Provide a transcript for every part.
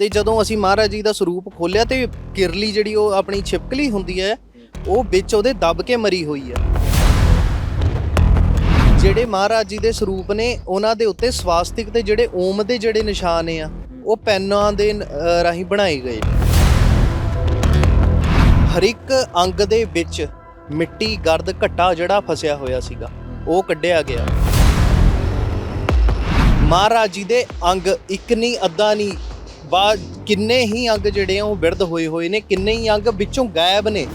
ਤੇ ਜਦੋਂ ਅਸੀਂ ਮਹਾਰਾਜ ਜੀ ਦਾ ਸਰੂਪ ਖੋਲਿਆ ਤੇ ਕਿਰਲੀ ਜਿਹੜੀ ਉਹ ਆਪਣੀ ਛਿਪਕਲੀ ਹੁੰਦੀ ਹੈ, ਉਹ ਵਿੱਚ ਉਹਦੇ ਦੱਬ ਕੇ ਮਰੀ ਹੋਈ ਹੈ। ਜਿਹੜੇ ਮਹਾਰਾਜ ਜੀ ਦੇ ਸਰੂਪ ਨੇ, ਉਹਨਾਂ ਦੇ ਉੱਤੇ ਸਵਾਸਤਿਕ ਤੇ ਜਿਹੜੇ ਓਮ ਦੇ ਜਿਹੜੇ ਨਿਸ਼ਾਨ ਆ, ਉਹ ਪੈਨਾਂ ਦੇ ਰਾਹੀਂ ਬਣਾਏ ਗਏ। ਹਰ ਇੱਕ ਅੰਗ ਦੇ ਵਿੱਚ ਮਿੱਟੀ ਗਰਦ ਘੱਟਾ ਜਿਹੜਾ ਫਸਿਆ ਹੋਇਆ ਸੀਗਾ, ਉਹ ਕੱਢਿਆ ਗਿਆ। ਮਹਾਰਾਜ ਜੀ ਦੇ ਅੰਗ ਇੱਕ ਨਹੀਂ ਅੱਧਾ ਨਹੀਂ ਬਾ ਕਿੰਨੇ ਹੀ ਅੰਗ ਜਿਹੜੇ ਆ ਉਹ ਬਿਰਧ ਹੋਏ ਹੋਏ ਨੇ, ਕਿੰਨੇ ਹੀ ਅੰਗ ਵਿੱਚੋਂ ਗਾਇਬ ਨੇ।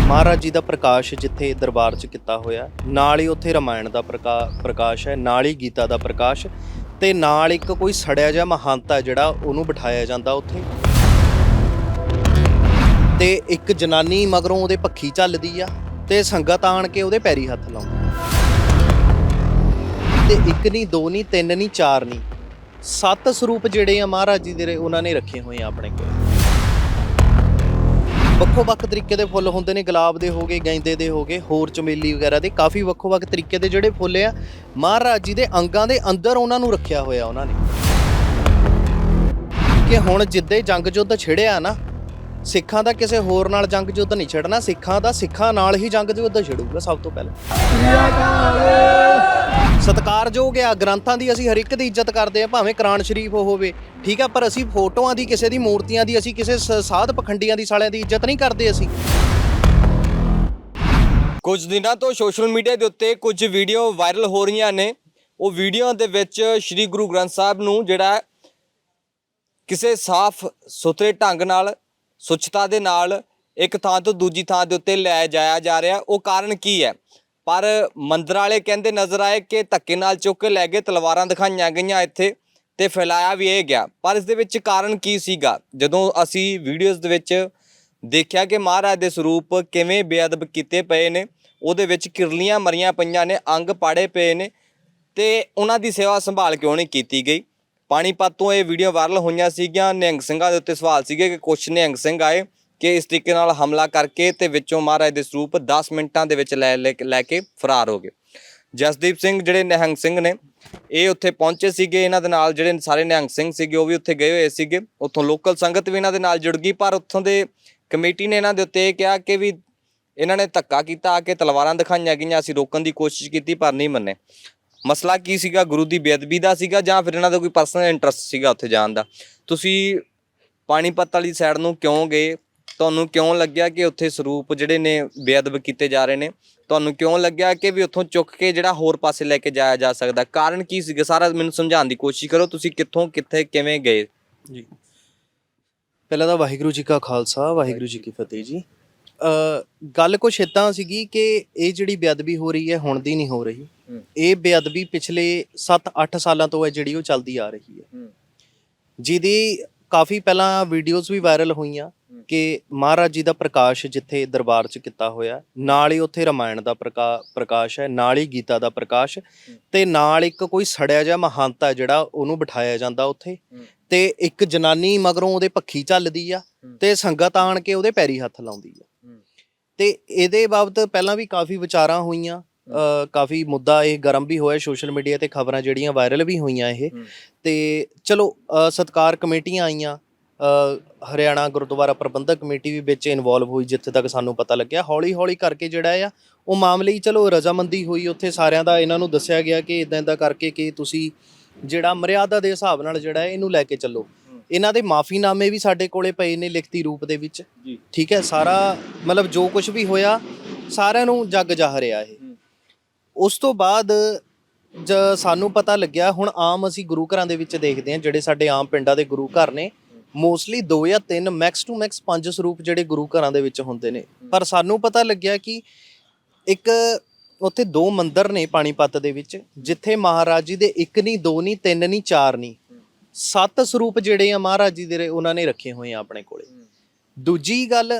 ਮਹਾਰਾਜ ਜੀ ਦਾ ਪ੍ਰਕਾਸ਼ ਜਿੱਥੇ ਦਰਬਾਰ 'ਚ ਕੀਤਾ ਹੋਇਆ, ਨਾਲ ਹੀ ਉੱਥੇ ਰਮਾਇਣ ਦਾ ਪ੍ਰਕਾ- ਪ੍ਰਕਾਸ਼ ਹੈ, ਨਾਲ ਹੀ ਗੀਤਾ ਦਾ ਪ੍ਰਕਾਸ਼, ਤੇ ਨਾਲ ਇੱਕ ਕੋਈ ਸੜਿਆ ਜਿਹਾ ਮਹੰਤ ਹੈ ਜਿਹੜਾ ਉਹਨੂੰ ਬਿਠਾਇਆ ਜਾਂਦਾ ਉੱਥੇ। ਤੇ ਇੱਕ ਜਨਾਨੀ ਮਗਰੋਂ ਉਹਦੇ ਪੱਖੀ ਚੱਲਦੀ ਆ, ਤੇ ਸੰਗਤ ਆਣ ਕੇ ਉਹਦੇ ਪੈਰੀ ਹੱਥ ਲਾਉਂਦੀ। ਤੇ ਇੱਕ ਨਹੀਂ ਦੋ ਨਹੀਂ ਤਿੰਨ ਨਹੀਂ ਚਾਰ ਨਹੀਂ ਸੱਤ ਸਰੂਪ ਜਿਹੜੇ ਆ ਮਹਾਰਾਜ ਜੀ ਦੇ ਉਹਨਾਂ ਨੇ ਰੱਖੇ ਹੋਏ ਆ ਆਪਣੇ ਕੋਲ। ਵੱਖੋ ਵੱਖ ਤਰੀਕੇ ਦੇ ਫੁੱਲ ਹੁੰਦੇ ਨੇ, ਗੁਲਾਬ ਦੇ ਹੋਗੇ ਗੈਂਦੇ ਦੇ ਹੋਗੇ ਹੋਰ ਚਮੇਲੀ ਵਗੈਰਾ ਦੇ, ਕਾਫੀ ਵੱਖੋ ਵੱਖ ਤਰੀਕੇ ਦੇ ਜਿਹੜੇ ਫੁੱਲ ਆ, ਮਹਾਰਾਜ ਜੀ ਦੇ ਅੰਗਾਂ ਦੇ ਅੰਦਰ ਉਹਨਾਂ ਨੂੰ ਰੱਖਿਆ ਹੋਇਆ ਉਹਨਾਂ ਨੇ। ਕਿ ਹੁਣ ਜਿੱਦੇ ਜੰਗ ਯੁੱਧ ਛਿੜਿਆ ਨਾ ਸਿੱਖਾਂ ਦਾ ਕਿਸੇ ਹੋਰ ਨਾਲ ਜੰਗ ਯੁੱਧ ਨਹੀਂ ਛਿੜਨਾ ਸਿੱਖਾਂ ਦਾ ਸਿੱਖਾਂ ਨਾਲ ਹੀ ਜੰਗ ਯੁੱਧ ਛਿੜੂਗਾ ਸਭ ਤੋਂ ਪਹਿਲਾਂ। ਸਤਿਕਾਰਯੋਗ ਆ, ਗ੍ਰੰਥਾਂ ਦੀ ਅਸੀਂ ਹਰ ਇੱਕ ਦੀ ਇੱਜ਼ਤ ਕਰਦੇ ਆ, ਭਾਵੇਂ ਕੁਰਾਨ ਸ਼ਰੀਫ ਹੋਵੇ। ਠੀਕ ਆ, ਪਰ ਅਸੀਂ ਫੋਟੋਆਂ ਦੀ, ਕਿਸੇ ਦੀ ਮੂਰਤੀਆਂ ਦੀ, ਅਸੀਂ ਕਿਸੇ ਸਾਧ ਪਖੰਡੀਆਂ ਦੀ, ਸਾਲਿਆਂ ਦੀ ਇੱਜ਼ਤ ਨਹੀਂ ਕਰਦੇ ਅਸੀਂ। ਕੁਝ ਦਿਨਾਂ ਤੋਂ ਸੋਸ਼ਲ ਮੀਡੀਆ ਦੇ ਉੱਤੇ ਕੁਝ ਵੀਡੀਓ ਵਾਇਰਲ ਹੋ ਰਹੀਆਂ ਨੇ। ਉਹ ਵੀਡੀਓ ਦੇ ਵਿੱਚ ਸ੍ਰੀ ਗੁਰੂ ਗ੍ਰੰਥ ਸਾਹਿਬ ਨੂੰ ਜਿਹੜਾ ਕਿਸੇ ਸਾਫ਼ ਸੁਥਰੇ ਢੰਗ ਨਾਲ ਸੁੱਛਤਾ ਦੇ ਨਾਲ ਇੱਕ ਥਾਂ ਤੋਂ ਦੂਜੀ ਥਾਂ ਦੇ ਉੱਤੇ ਲੈ ਜਾਇਆ ਜਾ ਰਿਹਾ। ਉਹ ਕਾਰਨ ਕੀ ਹੈ? ਪਰ ਮੰਦਰ ਵਾਲੇ ਕਹਿੰਦੇ ਨਜ਼ਰ ਆਏ ਕਿ ਧੱਕੇ ਨਾਲ ਚੁੱਕ ਕੇ ਲੈ ਗਏ, ਤਲਵਾਰਾਂ ਦਿਖਾਈਆਂ ਗਈਆਂ ਇੱਥੇ ਤੇ ਫੈਲਾਇਆ ਵੀ ਇਹ ਗਿਆ। ਪਰ ਇਸ ਦੇ ਵਿੱਚ ਕਾਰਨ ਕੀ ਸੀਗਾ? ਜਦੋਂ ਅਸੀਂ ਵੀਡੀਓਜ਼ ਦੇ ਵਿੱਚ ਦੇਖਿਆ ਕਿ ਮਹਾਰਾਜ ਦੇ ਸਰੂਪ ਕਿਵੇਂ ਬੇਅਦਬ ਕੀਤੇ ਪਏ ਨੇ, ਉਹਦੇ ਵਿੱਚ ਕਿਰਲੀਆਂ ਮਰੀਆਂ ਪਈਆਂ ਨੇ, ਅੰਗ ਪਾੜੇ ਪਏ ਨੇ ਤੇ ਉਹਨਾਂ ਦੀ ਸੇਵਾ ਸੰਭਾਲ ਕਿਉਂ ਨਹੀਂ ਕੀਤੀ ਗਈ? ਪਾਣੀਪਤ ਤੋਂ ਇਹ ਵੀਡੀਓ ਵਾਇਰਲ ਹੋਈਆਂ ਸੀਗੀਆਂ। ਨਿਹੰਗ ਸਿੰਘਾਂ ਦੇ ਉੱਤੇ ਸਵਾਲ ਸੀਗੇ ਕਿ ਕੁਝ ਨਿਹੰਗ ਸਿੰਘ ਆਏ ਕਿ ਇਸ ਤਰੀਕੇ ਨਾਲ ਹਮਲਾ ਕਰਕੇ ਤੇ ਵਿੱਚੋਂ ਮਹਾਰਾਜ ਦੇ ਸਰੂਪ 10 ਮਿੰਟਾਂ ਦੇ ਵਿੱਚ ਲੈ ਲੈ ਕੇ- ਲੈ ਕੇ ਫਰਾਰ ਹੋ ਗਏ। ਜਸਦੀਪ ਸਿੰਘ ਜਿਹੜੇ ਨਿਹੰਗ ਸਿੰਘ ਨੇ, ਇਹ ਉੱਥੇ ਪਹੁੰਚੇ ਸੀਗੇ। ਇਹਨਾਂ ਦੇ ਨਾਲ ਜਿਹੜੇ ਸਾਰੇ ਨਿਹੰਗ ਸਿੰਘ ਸੀਗੇ, ਉਹ ਵੀ ਉੱਥੇ ਗਏ ਹੋਏ ਸੀਗੇ। ਉੱਥੋਂ ਲੋਕਲ ਸੰਗਤ ਵੀ ਇਹਨਾਂ ਦੇ ਨਾਲ ਜੁੜ ਗਈ, ਪਰ ਉੱਥੋਂ ਦੇ ਕਮੇਟੀ ਨੇ ਇਹਨਾਂ ਦੇ ਉੱਤੇ ਇਹ ਕਿਹਾ ਕਿ ਵੀ ਇਹਨਾਂ ਨੇ ਧੱਕਾ ਕੀਤਾ, ਆ ਕੇ ਤਲਵਾਰਾਂ ਦਿਖਾਈਆਂ ਗਈਆਂ, ਅਸੀਂ ਰੋਕਣ ਦੀ ਕੋਸ਼ਿਸ਼ ਕੀਤੀ, ਪਰ ਨਹੀਂ ਮੰਨੇ। ਮਸਲਾ ਕੀ ਸੀਗਾ? ਗੁਰੂ ਦੀ ਬੇਅਦਬੀ ਦਾ ਸੀਗਾ ਜਾਂ ਫਿਰ ਇਹਨਾਂ ਦਾ ਕੋਈ ਪਰਸਨਲ ਇੰਟਰਸਟ ਸੀਗਾ ਉੱਥੇ ਜਾਣ ਦਾ? ਤੁਸੀਂ ਪਾਣੀਪਤ ਵਾਲੀ ਸਾਈਡ ਨੂੰ ਕਿਉਂ ਗਏ? ਤੁਹਾਨੂੰ ਕਿਉਂ ਲੱਗਿਆ ਕਿ ਉੱਥੇ ਸਰੂਪ ਜਿਹੜੇ ਨੇ ਬੇਅਦਬ ਕੀਤੇ ਜਾ ਰਹੇ ਨੇ? ਤੁਹਾਨੂੰ ਕਿਉਂ ਲੱਗਿਆ ਕਿ ਵੀ ਉੱਥੋਂ ਚੁੱਕ ਕੇ ਜਿਹੜਾ ਹੋਰ ਪਾਸੇ ਲੈ ਕੇ ਜਾਇਆ ਜਾ ਸਕਦਾ? ਕਾਰਨ ਕੀ ਸੀਗਾ? ਸਾਰਾ ਮੈਨੂੰ ਸਮਝਾਉਣ ਦੀ ਕੋਸ਼ਿਸ਼ ਕਰੋ, ਤੁਸੀਂ ਕਿੱਥੋਂ, ਕਿੱਥੇ, ਕਿਵੇਂ ਗਏ? ਜੀ। ਪਹਿਲਾਂ ਤਾਂ ਵਾਹਿਗੁਰੂ ਜੀ ਕਾ ਖਾਲਸਾ, ਵਾਹਿਗੁਰੂ ਜੀ ਕੀ ਫਤਿਹ ਜੀ। ਗੱਲ ਕੁਛ ਇਦਾਂ ਸੀਗੀ ਕਿ ਇਹ ਜਿਹੜੀ ਬੇਅਦਬੀ ਹੋ ਰਹੀ ਹੈ ਹੁਣ ਦੀ ਨਹੀਂ ਹੋ ਰਹੀ। ਇਹ ਬੇਅਦਬੀ ਪਿਛਲੇ 7-8 ਸਾਲਾਂ ਤੋਂ ਹੈ ਜਿਹੜੀ ਉਹ ਚੱਲਦੀ ਆ ਰਹੀ ਹੈ। ਜਿਹਦੀ ਕਾਫੀ ਪਹਿਲਾਂ ਵੀਡੀਓਜ਼ ਵੀ ਵਾਇਰਲ ਹੋਈਆਂ ਕਿ ਮਹਾਰਾਜ ਜੀ ਦਾ ਪ੍ਰਕਾਸ਼ ਜਿੱਥੇ ਦਰਬਾਰ 'ਚ ਕੀਤਾ ਹੋਇਆ ਨਾਲ ਹੀ ਉੱਥੇ ਰਮਾਇਣ ਦਾ ਪ੍ਰਕਾ- ਪ੍ਰਕਾਸ਼ ਹੈ ਨਾਲ ਹੀ ਗੀਤਾ ਦਾ ਪ੍ਰਕਾਸ਼। ਤੇ ਨਾਲ ਇੱਕ ਕੋਈ ਸੜਿਆ ਜਿਹਾ ਮਹੰਤ ਹੈ ਜਿਹੜਾ ਉਹਨੂੰ ਬਿਠਾਇਆ ਜਾਂਦਾ ਉੱਥੇ। ਤੇ ਇੱਕ ਜਨਾਨੀ ਮਗਰੋਂ ਉਹਦੇ ਪੱਖੀ ਚੱਲਦੀ ਆ ਤੇ ਸੰਗਤ ਆਣ ਕੇ ਉਹਦੇ ਪੈਰੀ ਹੱਥ ਲਾਉਂਦੀ ਆ। ਤੇ ਇਹਦੇ ਬਾਬਤ ਪਹਿਲਾਂ ਵੀ ਕਾਫੀ ਵਿਚਾਰਾਂ ਹੋਈਆਂ ਕਾਫੀ ਮੁੱਦਾ ਇਹ ਗਰਮ ਵੀ ਹੋਇਆ ਸੋਸ਼ਲ ਮੀਡੀਆ ਤੇ ਖਬਰਾਂ ਜਿਹੜੀਆਂ ਵਾਇਰਲ ਵੀ ਹੋਈਆਂ ਇਹ। ਤੇ ਚਲੋ ਸਤਕਾਰ ਕਮੇਟੀਆਂ ਆਈਆਂ ਹਰਿਆਣਾ ਗੁਰਦੁਆਰਾ ਪ੍ਰਬੰਧਕ ਕਮੇਟੀ ਵੀ ਵਿੱਚ ਇਨਵੋਲਵ ਹੋਈ ਜਿੱਥੇ ਤੱਕ ਸਾਨੂੰ ਪਤਾ ਲੱਗਿਆ। ਹੌਲੀ ਹੌਲੀ ਕਰਕੇ ਜਿਹੜਾ ਆ ਉਹ ਮਾਮਲੇ ਹੀ ਚਲੋ ਰਜ਼ਾਮੰਦੀ ਹੋਈ। ਉੱਥੇ ਸਾਰਿਆਂ ਦਾ ਇਹਨਾਂ ਨੂੰ ਦੱਸਿਆ ਗਿਆ ਕਿ ਇਦਾਂ ਇਦਾਂ ਕਰਕੇ ਕਿ ਤੁਸੀਂ ਜਿਹੜਾ ਮਰਿਆਦਾ ਦੇ ਹਿਸਾਬ ਨਾਲ ਜਿਹੜਾ ਇਹਨੂੰ ਲੈ ਕੇ ਚੱਲੋ। ਇਹਨਾਂ ਦੇ ਮਾਫੀਨਾਮੇ ਵੀ ਸਾਡੇ ਕੋਲੇ ਪਏ ਨੇ ਲਿਖਤੀ ਰੂਪ ਦੇ ਵਿੱਚ। ਜੀ। ਠੀਕ ਹੈ ਸਾਰਾ ਮਤਲਬ ਜੋ ਕੁਝ ਵੀ ਹੋਇਆ ਸਾਰਿਆਂ ਨੂੰ ਜੱਗ ਜਾਹਰ ਆ ਇਹ। ਉਸ ਤੋਂ ਬਾਅਦ ਜ ਸਾਨੂੰ ਪਤਾ ਲੱਗਿਆ ਹੁਣ ਆਮ ਅਸੀਂ ਗੁਰੂ ਘਰਾਂ ਦੇ ਵਿੱਚ ਦੇਖਦੇ ਹਾਂ ਜਿਹੜੇ ਸਾਡੇ ਆਮ ਪਿੰਡਾਂ ਦੇ ਗੁਰੂ ਘਰ ਨੇ ਮੋਸਟਲੀ 2 ਜਾਂ 3 ਮੈਕਸ ਟੂ ਮੈਕਸ 5 ਸਰੂਪ ਜਿਹੜੇ ਗੁਰੂ ਘਰਾਂ ਦੇ ਵਿੱਚ ਹੁੰਦੇ ਨੇ। ਪਰ ਸਾਨੂੰ ਪਤਾ ਲੱਗਿਆ ਕਿ ਇੱਕ ਉੱਥੇ ਦੋ ਮੰਦਿਰ ਨੇ ਪਾਣੀਪਤ ਦੇ ਵਿੱਚ ਜਿੱਥੇ ਮਹਾਰਾਜ ਜੀ ਦੇ ਇੱਕ ਨਹੀਂ ਦੋ ਨਹੀਂ ਤਿੰਨ ਨਹੀਂ ਚਾਰ ਨਹੀਂ ਸੱਤ ਸਰੂਪ ਜਿਹੜੇ ਆ ਮਹਾਰਾਜ ਜੀ ਦੇ ਉਹਨਾਂ ਨੇ ਰੱਖੇ ਹੋਏ ਆ ਆਪਣੇ ਕੋਲੇ। ਦੂਜੀ ਗੱਲ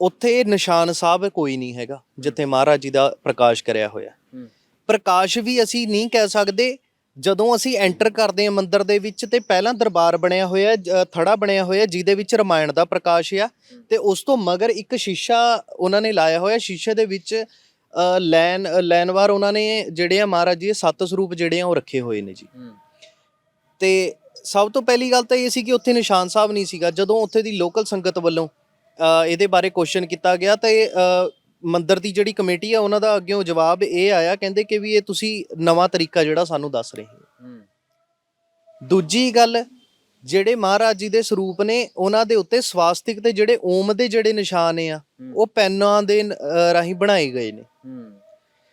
ਉੱਥੇ ਨਿਸ਼ਾਨ ਸਾਹਿਬ ਕੋਈ ਨਹੀਂ ਹੈਗਾ ਜਿੱਥੇ ਮਹਾਰਾਜ ਜੀ ਦਾ ਪ੍ਰਕਾਸ਼ ਕਰਿਆ ਹੋਇਆ। ਪ੍ਰਕਾਸ਼ ਵੀ ਅਸੀਂ ਨਹੀਂ ਕਹਿ ਸਕਦੇ ਜਦੋਂ ਅਸੀਂ ਐਂਟਰ ਕਰਦੇ ਹਾਂ ਮੰਦਿਰ ਦੇ ਵਿੱਚ ਤੇ ਪਹਿਲਾਂ ਦਰਬਾਰ ਬਣਿਆ ਹੋਇਆ ਥੜਾ ਬਣਿਆ ਹੋਇਆ ਜਿਹਦੇ ਵਿੱਚ ਰਮਾਇਣ ਦਾ ਪ੍ਰਕਾਸ਼ ਆ ਤੇ ਉਸ ਤੋਂ ਮਗਰ ਇੱਕ ਸ਼ੀਸ਼ਾ ਉਹਨਾਂ ਨੇ ਲਾਇਆ ਹੋਇਆ ਸ਼ੀਸ਼ੇ ਦੇ ਵਿੱਚ ਲੈਨ ਲੈਨਵਾਰ ਉਹਨਾਂ ਨੇ ਜਿਹੜੇ ਆ ਮਹਾਰਾਜ ਜੀ ਦੇ ਸੱਤ ਸਰੂਪ ਜਿਹੜੇ ਆ ਉਹ ਰੱਖੇ ਹੋਏ ਨੇ ਜੀ। ਤੇ ਸਭ ਤੋਂ ਪਹਿਲੀ ਗੱਲ ਤਾਂ ਇਹ ਸੀ ਕਿ ਉੱਥੇ ਨਿਸ਼ਾਨ ਸਾਹਿਬ ਨਹੀਂ ਸੀਗਾ। ਜਦੋਂ ਉੱਥੇ ਦੀ ਲੋਕਲ ਸੰਗਤ ਵੱਲੋਂ ਅ, ਇਹਦੇ ਬਾਰੇ ਕੁਐਸਚਨ ਕੀਤਾ ਗਿਆ ਤਾਂ ਅ, ਮੰਦਿਰ ਦੀ ਜਿਹੜੀ ਕਮੇਟੀ ਆ ਉਹਨਾਂ ਦਾ ਅੱਗੇੋਂ ਜਵਾਬ ਇਹ ਆਇਆ ਕਹਿੰਦੇ ਕਿ ਵੀ ਇਹ ਤੁਸੀਂ ਨਵਾਂ ਤਰੀਕਾ ਜਿਹੜਾ ਸਾਨੂੰ ਦੱਸ ਰਹੇ ਹੋ। ਦੂਜੀ ਗੱਲ ਜਿਹੜੇ ਮਹਾਰਾਜ ਜੀ ਦੇ ਸਰੂਪ ਨੇ ਉਹਨਾਂ ਦੇ ਉੱਤੇ ਸਵਾਸਤਿਕ ਤੇ ਜਿਹੜੇ ਓਮ ਦੇ ਜਿਹੜੇ ਨਿਸ਼ਾਨ ਆ ਉਹ ਪੈਨਾਂ ਦੇ ਅ, ਰਾਹੀਂ ਬਣਾਏ ਗਏ ਨੇ।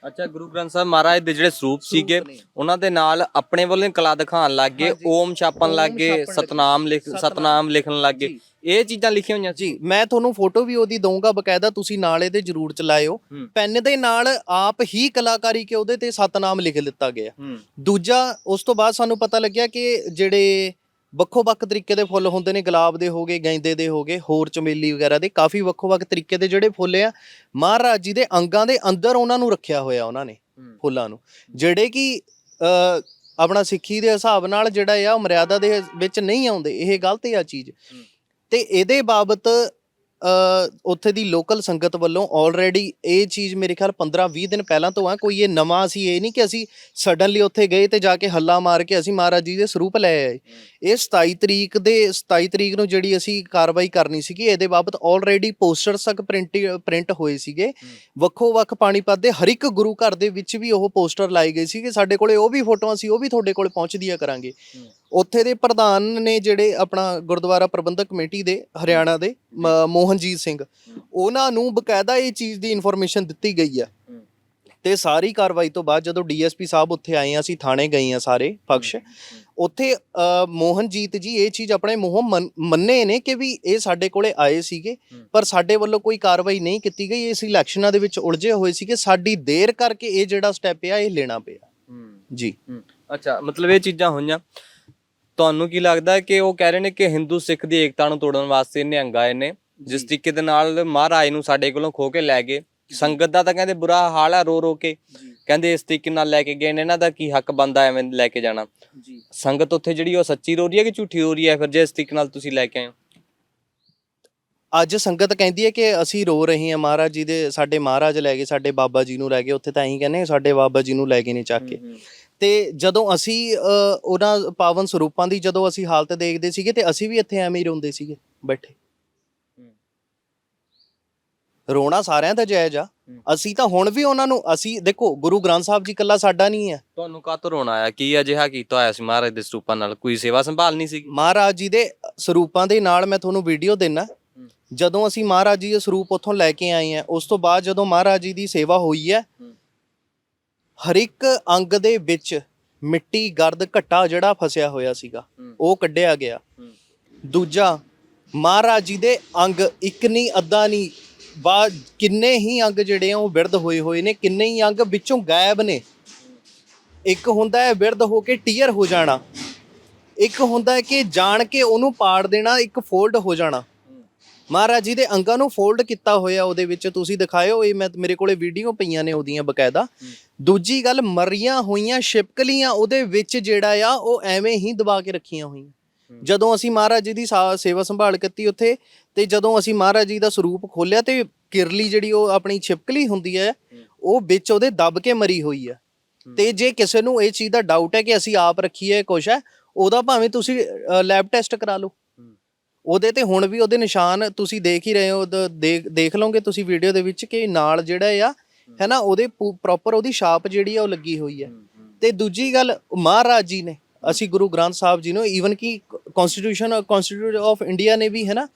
ਅੱਛਾ ਗੁਰੂ ਗ੍ਰੰਥ ਸਾਹਿਬ ਮਹਾਰਾਜ ਦੇ ਜਿਹੜੇ ਸਰੂਪ ਸੀਗੇ। ਉਹਨਾਂ ਦੇ ਨਾਲ ਆਪਣੇ ਵੱਲੋਂ ਕਲਾ ਦਿਖਾਉਣ ਲੱਗ ਗਏ। ਓਮ ਛਾਪਣ ਲੱਗ ਗਏ। ਸਤਨਾਮ ਲਿਖ ਸਤਨਾਮ। ਲਿਖਣ ਲੱਗ ਗਏ। ਇਹ ਚੀਜ਼ਾਂ ਲਿਖੀਆਂ ਹੋਈਆਂ ਜੀ ਮੈਂ ਤੁਹਾਨੂੰ ਫੋਟੋ ਵੀ ਉਹਦੀ ਦਊਂਗਾ ਬਕਾਇਦਾ ਤੁਸੀਂ ਨਾਲ ਇਹਦੇ ਜ਼ਰੂਰ ਚਲਾਇਓ। ਪੈਨ ਦੇ ਨਾਲ ਆਪ ਹੀ ਕਲਾਕਾਰੀ ਕੇ ਉਹਦੇ ਤੇ ਸਤਨਾਮ ਲਿਖ ਲਿੱਤਾ ਗਿਆ ਦੂਜਾ ਉਸ ਤੋਂ ਬਾਅਦ ਸਾਨੂੰ ਪਤਾ ਲੱਗਿਆ ਕਿ ਜਿਹੜੇ ਵੱਖੋ-ਵੱਖ ਤਰੀਕੇ ਦੇ ਫੁੱਲ ਹੁੰਦੇ ਨੇ ਗੁਲਾਬ ਦੇ ਹੋਗੇ ਗੈਂਦੇ ਦੇ ਹੋਗੇ ਹੋਰ ਚਮੇਲੀ ਵਗੈਰਾ ਦੇ ਕਾਫੀ ਵੱਖੋ-ਵੱਖ ਤਰੀਕੇ ਦੇ ਜਿਹੜੇ ਫੁੱਲ ਆ ਮਹਾਰਾਜ ਜੀ ਦੇ ਅੰਗਾਂ ਦੇ ਅੰਦਰ ਉਹਨਾਂ ਨੂੰ ਰੱਖਿਆ ਹੋਇਆ ਉਹਨਾਂ ਨੇ ਫੁੱਲਾਂ ਨੂੰ। ਜਿਹੜੇ ਕਿ ਆਪਣਾ ਸਿੱਖੀ ਦੇ ਹਿਸਾਬ ਨਾਲ ਜਿਹੜਾ ਆ ਉਹ ਮਰਿਆਦਾ ਦੇ ਵਿੱਚ ਨਹੀਂ ਆਉਂਦੇ ਇਹ ਗਲਤ ਆ ਚੀਜ਼। ਤੇ ਇਹਦੇ ਬਾਬਤ ਉੱਥੇ ਦੀ ਲੋਕਲ ਸੰਗਤ ਵੱਲੋਂ ਆਲਰੇਡੀ ਇਹ ਚੀਜ਼ ਮੇਰੇ ਖਿਆਲ 15-20 ਦਿਨ ਪਹਿਲਾਂ ਤੋਂ ਆ ਕੋਈ ਇਹ ਨਵਾਂ ਅਸੀਂ ਇਹ ਨਹੀਂ ਕਿ ਅਸੀਂ ਸਡਨਲੀ ਉੱਥੇ ਗਏ ਤੇ ਜਾ ਕੇ ਹੱਲਾ ਮਾਰ ਕੇ ਅਸੀਂ ਮਹਾਰਾਜ ਜੀ ਦੇ ਸਰੂਪ ਲੈ ਆਏ। ਇਹ 27 ਤਰੀਕ ਦੇ 27 ਤਰੀਕ ਨੂੰ ਜਿਹੜੀ ਅਸੀਂ ਕਾਰਵਾਈ ਕਰਨੀ ਸੀਗੀ ਇਹਦੇ ਬਾਬਤ ਆਲਰੇਡੀ ਪੋਸਟਰਸ ਤੱਕ ਪ੍ਰਿੰਟ ਪ੍ਰਿੰਟ ਹੋਏ ਸੀਗੇ। ਵੱਖੋ ਵੱਖ ਪਾਣੀਪਤ ਦੇ ਹਰ ਇੱਕ ਗੁਰੂ ਘਰ ਦੇ ਵਿੱਚ ਵੀ ਉਹ ਪੋਸਟਰ ਲਾਏ ਗਏ ਸੀਗੇ। ਸਾਡੇ ਕੋਲੇ ਉਹ ਵੀ ਫੋਟੋਆਂ ਸੀ ਉਹ ਵੀ ਤੁਹਾਡੇ ਕੋਲੇ ਪਹੁੰਚਦੀਆਂ ਕਰਾਂਗੇ। ਉੱਥੇ ਦੇ ਪ੍ਰਧਾਨ ਨੇ ਜਿਹੜੇ ਆਪਣਾ ਗੁਰਦੁਆਰਾ ਪ੍ਰਬੰਧਕ ਕਮੇਟੀ ਦੇ ਹਰਿਆਣਾ ਦੇ ਮ- ਮੋਹਨਜੀਤ ਸਿੰਘ ਉਹਨਾਂ ਨੂੰ ਬਕਾਇਦਾ ਇਹ ਚੀਜ਼ ਦੀ ਇਨਫੋਰਮੇਸ਼ਨ ਦਿੱਤੀ ਗਈ ਆ। ਤੇ ਸਾਰੀ ਕਾਰਵਾਈ ਤੋਂ ਬਾਅਦ ਜਦੋਂ ਡੀਐਸਪੀ ਸਾਹਿਬ ਉੱਥੇ ਆਏ ਆ ਅਸੀਂ ਥਾਣੇ ਗਏ ਆ ਸਾਰੇ ਪਕਸ਼ ਉੱਥੇ ਅ, ਮੋਹਨਜੀਤ ਜੀ ਇਹ ਚੀਜ਼ ਆਪਣੇ ਮੂੰਹੋਂ ਮੰਨ- ਮੰਨੇ ਨੇ ਕਿ ਵੀ ਇਹ ਸਾਡੇ ਕੋਲੇ ਆਏ ਸੀਗੇ ਪਰ ਸਾਡੇ ਵੱਲੋਂ ਕੋਈ ਕਾਰਵਾਈ ਨਹੀਂ ਕੀਤੀ ਗਈ। ਇਸ ਇਲੈਕਸ਼ਨਾਂ ਦੇ ਵਿੱਚ ਉਲਝੇ ਹੋਏ ਸੀਗੇ। ਸਾਡੀ ਦੇਰ ਕਰਕੇ ਇਹ ਜਿਹੜਾ ਸਟੈਪ ਆ ਇਹ ਲੈਣਾ ਪਿਆ। ਜੀ। ਅੱਛਾ ਮਤਲਬ ਇਹ ਚੀਜ਼ਾਂ ਹੋਈਆਂ। ਤੁਹਾਨੂੰ ਕੀ ਲੱਗਦਾ ਕਿ ਉਹ ਕਹਿ ਰਹੇ ਨੇ ਕਿ ਹਿੰਦੂ ਸਿੱਖ ਦੀ ਏਕਤਾ ਨੂੰ ਤੋੜਨ ਵਾਸਤੇ ਨਿਹੰਗ ਆਏ ਨੇ? ਜਿਸ। ਤਰੀਕੇ ਦੇ ਨਾਲ ਮਹਾਰਾਜ ਨੂੰ ਸਾਡੇ ਕੋਲੋਂ ਖੋ ਕੇ ਲੈ ਗਏ। ਸੰਗਤ ਦਾ ਤਾਂ ਕਹਿੰਦੇ ਬੁਰਾ ਹਾਲ ਹੈ ਰੋ ਰੋ ਕੇ। ਕਹਿੰਦੇ ਇਸ ਤਰੀਕੇ ਨਾਲ ਲੈ ਕੇ ਗਏ ਨੇ। ਇਹਨਾਂ ਦਾ ਕੀ ਹੱਕ ਬੰਦਾ ਐਵੇਂ ਲੈ ਕੇ ਜਾਣਾ? ਜੀ। ਸੰਗਤ ਉੱਥੇ ਜਿਹੜੀ ਉਹ ਸੱਚੀ ਰੋ ਰਹੀ ਹੈ ਕਿ ਝੂਠੀ ਰੋ ਰਹੀ ਹੈ? ਫਿਰ ਜੇ ਇਸ ਤਰੀਕੇ ਨਾਲ ਤੁਸੀਂ ਲੈ ਕੇ ਆਏ ਅੱਜ ਸੰਗਤ ਕਹਿੰਦੀ ਹੈ ਕਿ ਅਸੀਂ ਰੋ ਰਹੇ ਹਾਂ। ਮਹਾਰਾਜ ਜੀ ਦੇ ਸਾਡੇ ਮਹਾਰਾਜ ਲੈ ਗਏ ਸਾਡੇ ਬਾਬਾ ਜੀ ਨੂੰ ਲੈ ਗਏ। ਉੱਥੇ ਤਾਂ ਇਹੀ ਕਹਿੰਦੇ ਸਾਡੇ ਬਾਬਾ ਜੀ ਨੂੰ ਲੈ ਗਏ ਨੇ ਚੱਕ ਕੇ। ਤੇ ਜਦੋਂ ਅਸੀਂ ਅ, ਉਹਨਾਂ ਪਾਵਨ ਸਰੂਪਾਂ ਦੀ ਜਦੋਂ ਅਸੀਂ ਹਾਲਤ ਦੇਖਦੇ ਸੀਗੇ ਤੇ ਅਸੀਂ ਵੀ ਇੱਥੇ ਐਵੇਂ ਹੀ ਰੋਂਦੇ ਸੀਗੇ ਬੈਠੇ। ਰੋਣਾ ਸਾਰਿਆਂ ਦਾ ਜਾਇਜ਼ ਆ। ਅਸੀਂ ਤਾਂ ਹੁਣ ਵੀ ਉਹਨਾਂ ਨੂੰ ਅਸੀਂ ਦੇਖੋ ਗੁਰੂ ਗ੍ਰੰਥ ਸਾਹਿਬ ਜੀ ਕੱਲਾ ਸਾਡਾ ਨਹੀਂ ਹੈ। ਤੁਹਾਨੂੰ ਕਾਹਤੋਂ ਰੋਣਾ ਆਇਆ? ਕੀ ਅਜਿਹਾ ਕੀਤਾ ਹੋਇਆ ਸੀ ਮਹਾਰਾਜ ਦੇ ਸਰੂਪਾਂ ਨਾਲ? ਕੋਈ ਸੇਵਾ ਸੰਭਾਲ ਨਹੀਂ ਸੀ ਮਹਾਰਾਜ ਜੀ ਦੇ ਸਰੂਪਾਂ ਦੇ ਨਾਲ ਮੈਂ ਤੁਹਾਨੂੰ ਵੀਡੀਓ ਦੇਣਾ ਜਦੋਂ ਅਸੀਂ ਮਹਾਰਾਜ ਜੀ ਦੇ ਸਰੂਪ ਉੱਥੋਂ ਲੈ ਕੇ ਆਏ ਆ ਉਸ ਤੋਂ ਬਾਅਦ ਜਦੋਂ ਮਹਾਰਾਜ ਜੀ ਦੀ ਸੇਵਾ ਹੋਈ ਹੈ ਹਰ ਇੱਕ ਅੰਗ ਦੇ ਵਿੱਚ ਮਿੱਟੀ ਗਰਦ ਘੱਟਾ ਜਿਹੜਾ ਫਸਿਆ ਹੋਇਆ ਸੀਗਾ ਉਹ ਕੱਢਿਆ ਗਿਆ। ਦੂਜਾ ਮਹਾਰਾਜ ਜੀ ਦੇ ਅੰਗ ਇੱਕ ਨਹੀਂ ਅੱਧਾ ਨਹੀਂ ਬਾ ਕਿੰਨੇ ਹੀ ਅੰਗ ਜਿਹੜੇ ਆ ਉਹ ਬਿਰਧ ਹੋਏ ਹੋਏ ਨੇ ਕਿੰਨੇ ਹੀ ਅੰਗ ਵਿੱਚੋਂ ਗਾਇਬ ਨੇ। ਇੱਕ ਹੁੰਦਾ ਹੈ ਬਿਰਧ ਹੋ ਕੇ ਟੀਅਰ ਹੋ ਜਾਣਾ ਇੱਕ ਹੁੰਦਾ ਹੈ ਕਿ ਜਾਣ ਕੇ ਉਹਨੂੰ ਪਾੜ ਦੇਣਾ ਇੱਕ ਫੋਲਡ ਹੋ ਜਾਣਾ। ਮਹਾਰਾਜ ਜੀ ਦੇ ਅੰਗਾਂ ਨੂੰ ਫੋਲਡ ਕੀਤਾ ਹੋਇਆ ਉਹਦੇ ਵਿੱਚ ਤੁਸੀਂ ਦਿਖਾਇਓ ਇਹ ਮੈਂ ਮੇਰੇ ਕੋਲੇ ਵੀਡੀਓ ਪਈਆਂ ਨੇ ਉਹਦੀਆਂ ਬਕਾਇਦਾ। ਦੂਜੀ ਗੱਲ ਮਰੀਆਂ ਹੋਈਆਂ ਛਿਪਕਲੀਆਂ ਉਹਦੇ ਵਿੱਚ ਜਿਹੜਾ ਆ ਉਹ ਐਵੇਂ ਹੀ ਦਬਾ ਕੇ ਰੱਖੀਆਂ ਹੋਈਆਂ। ਜਦੋਂ ਅਸੀਂ ਮਹਾਰਾਜ ਜੀ ਦੀ ਸੇਵਾ ਸੰਭਾਲ ਕੀਤੀ ਉੱਥੇ ਤੇ ਜਦੋਂ ਅਸੀਂ ਮਹਾਰਾਜ ਜੀ ਦਾ ਸਰੂਪ ਖੋਲਿਆ ਤੇ ਕਿਰਲੀ ਜਿਹੜੀ ਉਹ ਆਪਣੀ ਛਿਪਕਲੀ ਹੁੰਦੀ ਹੈ ਉਹ ਵਿੱਚ ਉਹਦੇ ਦਬ ਕੇ ਮਰੀ ਹੋਈ ਹੈ। ਤੇ ਜੇ ਕਿਸੇ ਨੂੰ ਇਹ ਚੀਜ਼ ਦਾ ਡਾਊਟ ਹੈ ਕਿ ਅਸੀਂ ਆਪ ਰੱਖੀਏ ਕੁਛ ਹੈ ਉਹਦਾ ਭਾਵੇਂ ਤੁਸੀਂ ਲੈਬ ਟੈਸਟ ਕਰਾ ਲਓ। ਉਹਦੇ ਤੇ ਹੁਣ ਵੀ ਉਹਦੇ ਨਿਸ਼ਾਨ ਤੁਸੀਂ ਦੇਖ ਹੀ ਰਹੇ ਹੋ ਦੇਖ ਦੇਖ ਲਓਗੇ ਤੁਸੀਂ ਵੀਡੀਓ ਦੇ ਵਿੱਚ ਕਿ ਨਾਲ ਜਿਹੜਾ ਆ ਹੈ। ਨਾ ਉਹਦੇ ਪ੍ਰੋਪਰ ਉਹਦੀ ਛਾਪ ਜਿਹੜੀ ਆ ਉਹ ਲੱਗੀ ਹੋਈ ਹੈ ਤੇ ਦੂਜੀ ਗੱਲ ਮਹਾਰਾਜ ਜੀ ਨੇ ਅਸੀਂ ਗੁਰੂ ਗ੍ਰੰਥ ਸਾਹਿਬ ਜੀ ਨੂੰ ਈਵਨ ਕਿ ਕਨਸਟੀਟਿਊਸ਼ਨ ਕਨਸਟੀਟਿਊਟ ਆਫ ਇੰਡੀਆ ਨੇ ਵੀ ਹੈ ਨਾ